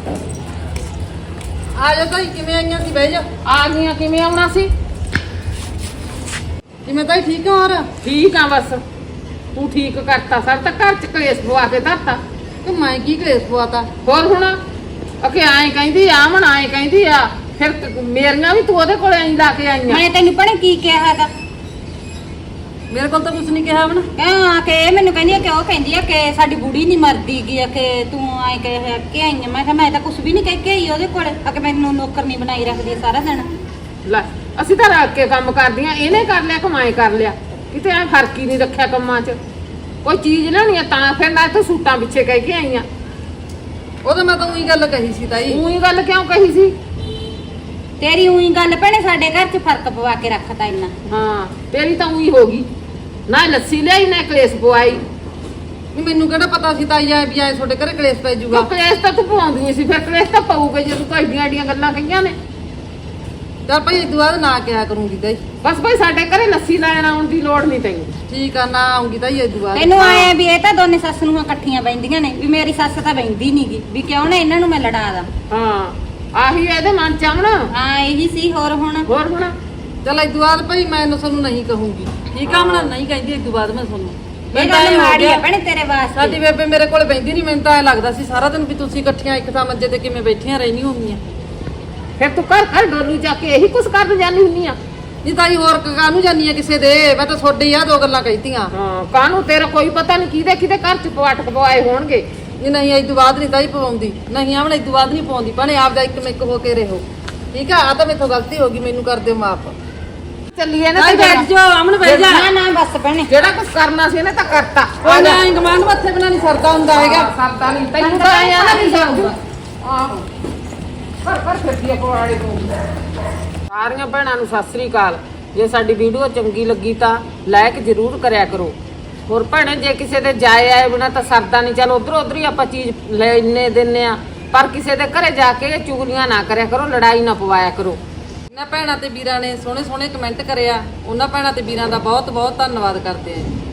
ਆ ਜਾ ਤਾਈ ਕਿਵੇਂ ਆਈਆਂ ਸੀ? ਬਹਿ ਜਾ। ਆ ਗਈਆਂ ਕਿਵੇਂ ਆਉਣਾ ਸੀ? ਜਿਵੇਂ ਤਾਈ ਠੀਕ ਹੋ ਹੋਰ? ਠੀਕ ਆ ਬਸ। ਤੂੰ ਠੀਕ ਕਰਤਾ ਸਰ ਤਾਂ ਘਰ ਚ ਕਲੇਸ਼ ਪਵਾ ਕੇ ਧਰਤਾ। ਤੇ ਮੈਂ ਕੀ ਕਲੇਸ਼ ਪਵਾਤਾ? ਹੋਰ ਹੁਣ? ਅਕੇ ਐਂ ਕਹਿੰਦੀ ਆ ਮਣ ਐਂ ਕਹਿੰਦੀ ਆ। ਫਿਰ ਕ- ਮੇਰੀਆਂ ਵੀ ਤੂੰ ਉਹਦੇ ਕੋਲੇ ਐਂ ਲਾ ਕੇ ਆਈਆਂ। ਮੈਂ ਤੈਨੂੰ ਪਤਾ ਕੀ ਕਿਹਾ ਹੈਗਾ। ਮੇਰੇ ਕੋਲ ਤਾਂ ਕੁਝ ਨਹੀਂ ਕਿਹਾ ਕਿਉਂ ਆ ਕਿ ਇਹ ਮੈਨੂੰ ਕਹਿੰਦੀ ਆ ਕਿ ਉਹ ਕਹਿੰਦੀ ਆ ਕਿ ਸਾਡੀ ਬੁੜੀ ਨਹੀਂ ਮਰਦੀ ਗੀ ਆ ਕਿ ਤੂੰ ਆਏ ਕਿ ਕਿ ਆਈ ਆਂ। ਮੈਂ ਕਿਹਾ ਮੈਂ ਤਾਂ ਕੁਝ ਵੀ ਨਹੀਂ ਕਹਿ ਕੇ ਆਈ ਉਹਦੇ ਕੋਲੇ। ਆ ਕਿ ਮੈਨੂੰ ਨੌਕਰ ਨਹੀਂ ਬਣਾਈ ਰੱਖਦੀ ਆ ਸਾਰਾ ਦਿਨ। ਲੈ ਅਸੀਂ ਤਾਂ ਰੱਖ ਕੇ ਕੰਮ ਕਰਦੀਆਂ ਇਹਨੇ ਕਰ ਲਿਆ ਕਮਾਏ ਕਰ ਲਿਆ? ਕਿਤੇ ਐ ਫ਼ਰਕ ਹੀ ਨਹੀਂ ਰੱਖਿਆ ਕੰਮਾਂ 'ਚ। ਕੋਈ ਚੀਜ਼ ਲੈਣੀ ਆ ਤਾਂ ਫਿਰ ਨਾ ਤੂੰ ਸੂਟਾਂ ਪਿੱਛੇ ਕਹਿ ਕੇ ਆਈਆਂ ਉਹ ਤਾਂ ਮੈਂ ਤਾਂ ਉਹੀ ਗੱਲ ਕਹੀ ਸੀ ਤਾਈ। ਉਹੀ ਗੱਲ ਕਿਉਂ ਕਹੀ ਸੀ? ਤੇਰੀ ਉਹੀ ਗੱਲ ਭੈਣੇ ਸਾਡੇ ਘਰ 'ਚ ਫ਼ਰਕ ਪਵਾ ਕੇ ਰੱਖਤਾ ਇੰਨਾ। ਹਾਂ ਤੇਰੀ ਤਾਂ ਉਹੀ ਹੋ ਗਈ। ਨਾ ਲੱਸੀ ਲਿਆਈ ਨਾ ਕਲੇਸ਼ ਪਵਾਈ। ਵੀ ਮੈਨੂੰ ਕਿਹੜਾ ਪਤਾ ਸੀ ਤਾਈ ਆਏ ਵੀ ਆਏ ਤੁਹਾਡੇ ਘਰੇ ਕਲੇਸ਼ ਪੈ ਜਾਊਗਾ? ਕਲੇਸ਼ ਤਾਂ ਤੂੰ ਪਵਾਉਂਦੀ ਸੀ ਫਿਰ ਕਲੇਸ਼ ਤਾਂ ਪਊਗਾ ਜੇ ਤੂੰ ਐਡੀਆਂ ਐਡੀਆਂ ਗੱਲਾਂ ਕਹੀਆਂ ਨੇ। ਚੱਲ ਭਾਈ ਇਸ ਤੋਂ ਬਾਅਦ ਨਾ ਕਿਹਾ ਕਰੂੰਗੀ ਤਾਈ। ਬਸ ਭਾਈ ਸਾਡੇ ਘਰੇ ਲੱਸੀ ਲੈਣ ਆਉਣ ਦੀ ਲੋੜ ਨਹੀਂ ਤੈਨੂੰ। ਠੀਕ ਆ ਨਾ ਆਉਂਗੀ ਤਾਈ ਇਸ ਤੋਂ ਬਾਅਦ ਤੈਨੂੰ ਆਏ ਵੀ ਇਹ ਤਾਂ ਦੋਨੇ ਸੱਸ ਨੂੰ ਇਕੱਠੀਆਂ ਬੈਂਦੀਆਂ ਨੇ ਵੀ ਮੇਰੀ ਸੱਸ ਤਾਂ ਬੈਂਦੀ ਨਹੀਂਗੀ ਵੀ ਕਿਉਂ ਨਾ ਇਹਨਾਂ ਨੂੰ ਮੈਂ ਲੜਾ ਦਾਂ। ਹਾਂ ਆਹੀ ਇਹਦੇ ਮਨ ਚ ਆਉਣਾ ਹਾਂ ਇਹੀ ਸੀ ਹੋਰ ਹੁਣ? ਹੋਰ ਹੁਣ? ਚੱਲ ਇਸ ਤੋਂ ਬਾਅਦ ਭਾਈ ਮੈਂ ਤੁਹਾਨੂੰ ਨਹੀਂ ਕਹੂੰਗੀ। ਠੀਕ ਆ ਹੁਣ ਨਹੀਂ ਕਹਿੰਦੀ ਇਸ ਤੋਂ ਬਾਅਦ ਮੈਂ ਤੁਹਾਨੂੰ। ਇਹ ਗੱਲ ਮਾੜੀ ਆ ਭੈਣੇ ਤੇਰੇ ਸਾਡੀ ਵਾਸਤੇ ਬੇਬੇ ਮੇਰੇ ਕੋਲ ਬੈਂਦੀ ਨਹੀਂ ਮੈਨੂੰ ਤਾਂ ਐ ਲੱਗਦਾ ਸੀ ਸਾਰਾ ਦਿਨ ਵੀ ਤੁਸੀਂ ਇਕੱਠੀਆਂ ਇੱਕ ਥਾਂ ਮੰਜੇ ਤੇ ਕਿਵੇਂ ਬੈਠੀਆਂ ਰਹਿਣੀ ਹੋਣਗੀਆਂ। ਫਿਰ ਤੂੰ ਘਰ ਘਰ ਡੋਲੂ ਜਾ ਕੇ ਇਹੀ ਕੁਛ ਕਰਨ ਜਾਣੀ ਹੁੰਨੀ ਆ? ਨਹੀਂ ਤਾਈ ਹੋਰ ਕਾਹਨੂੰ ਜਾਨੀ ਆ ਕਿਸੇ ਦੇ? ਮੈਂ ਤਾਂ ਤੁਹਾਡੇ ਆ ਦੋ ਗੱਲਾਂ ਕਹਿਤੀਆਂ। ਹਾਂ। ਕਾਹਨੂੰ ਤੇਰਾ ਕੋਈ ਪਤਾ ਨਹੀਂ ਕਿਹਦੇ ਕਿਹਦੇ ਘਰ ਚ ਪਵਾਟਕ ਪਵਾਏ ਹੋਣਗੇ। ਨਹੀਂ ਨਹੀਂ ਇਸ ਤੋਂ ਬਾਅਦ ਨਹੀਂ ਤਾਈ ਪਵਾਉਂਦੀ। ਨਹੀਂ ਆਵਣ ਇਸ ਤੋਂ ਬਾਅਦ ਨਹੀਂ ਪਵਾਉਂਦੀ। ਭਣੇ ਆਪ ਦਾ ਇੱਕ ਮਿੱਕ ਹੋ ਕੇ ਰਹੋ। ਠੀਕ ਆ? ਆ ਤਾਂ ਮੇਥੋਂ ਗਲਤੀ ਹੋ ਗਈ। ਮੈਨੂੰ ਕਰ ਦਿਓ ਮਾਫ। ਚੱਲੀਏ ਨਾ ਤੇ ਬੈਠ ਜਾ ਆਮਣ ਬੈਠ ਜਾ। ਨਾ ਨਾ ਬਸ ਭੈਣੇ। ਜਿਹੜਾ ਕੁਛ ਕਰਨਾ ਸੀ ਇਹਨੇ ਤਾਂ ਕਰਤਾ। ਕੋਈ ਨਾ ਗਮਾਨ ਮੱਥੇ ਬਣਾ ਨਹੀਂ ਸਰਦਾ ਹੁੰਦਾ ਹੈਗਾ। ਸਰਦਾ ਨਹੀਂ। ਤੈਨੂੰ ਤਾਂ ਆਇਆ ਨਾ ਵੀ ਸਰਦਾ। ਆਹੋ। ਪਰ ਪਰ ਫਿਰਦੀ ਆ ਪਵਾੜੇ ਤੋਂ। ਸਾਰੀਆਂ ਭੈਣਾਂ ਨੂੰ ਸਤਿ ਸ੍ਰੀ ਅਕਾਲ। ਜੇ ਸਾਡੀ ਵੀਡੀਓ ਚੰਗੀ ਲੱਗੀ ਤਾਂ ਲਾਈਕ ਜ਼ਰੂਰ ਕਰਿਆ ਕਰੋ। ਹੋਰ ਭੈਣੇ, ਜੇ ਕਿਸੇ ਦੇ ਜਾਏ ਆਏ ਬਿਨਾ ਤਾਂ ਸਰਦਾ ਨਹੀਂ। ਚੱਲ ਉਧਰ ਉਧਰ ਹੀ ਆਪਾਂ ਚੀਜ਼ ਲੈ ਇੰਨੇ ਦਿੰਨੇ ਆ। ਪਰ ਕਿਸੇ ਦੇ ਘਰੇ ਜਾ ਕੇ ਚੁਗਲੀਆਂ ਨਾ ਕਰਿਆ ਕਰੋ, ਲੜਾਈ ਨਾ ਪਵਾਇਆ ਕਰੋ। ਇਹਨਾਂ ਭੈਣਾਂ ਤੇ ਵੀਰਾਂ ਨੇ ਸੋਹਣੇ ਸੋਹਣੇ ਕਮੈਂਟ ਕਰਿਆ। ਉਹਨਾਂ ਭੈਣਾਂ ਤੇ ਵੀਰਾਂ ਦਾ ਬਹੁਤ ਬਹੁਤ ਧੰਨਵਾਦ ਕਰਦੇ ਆਂ।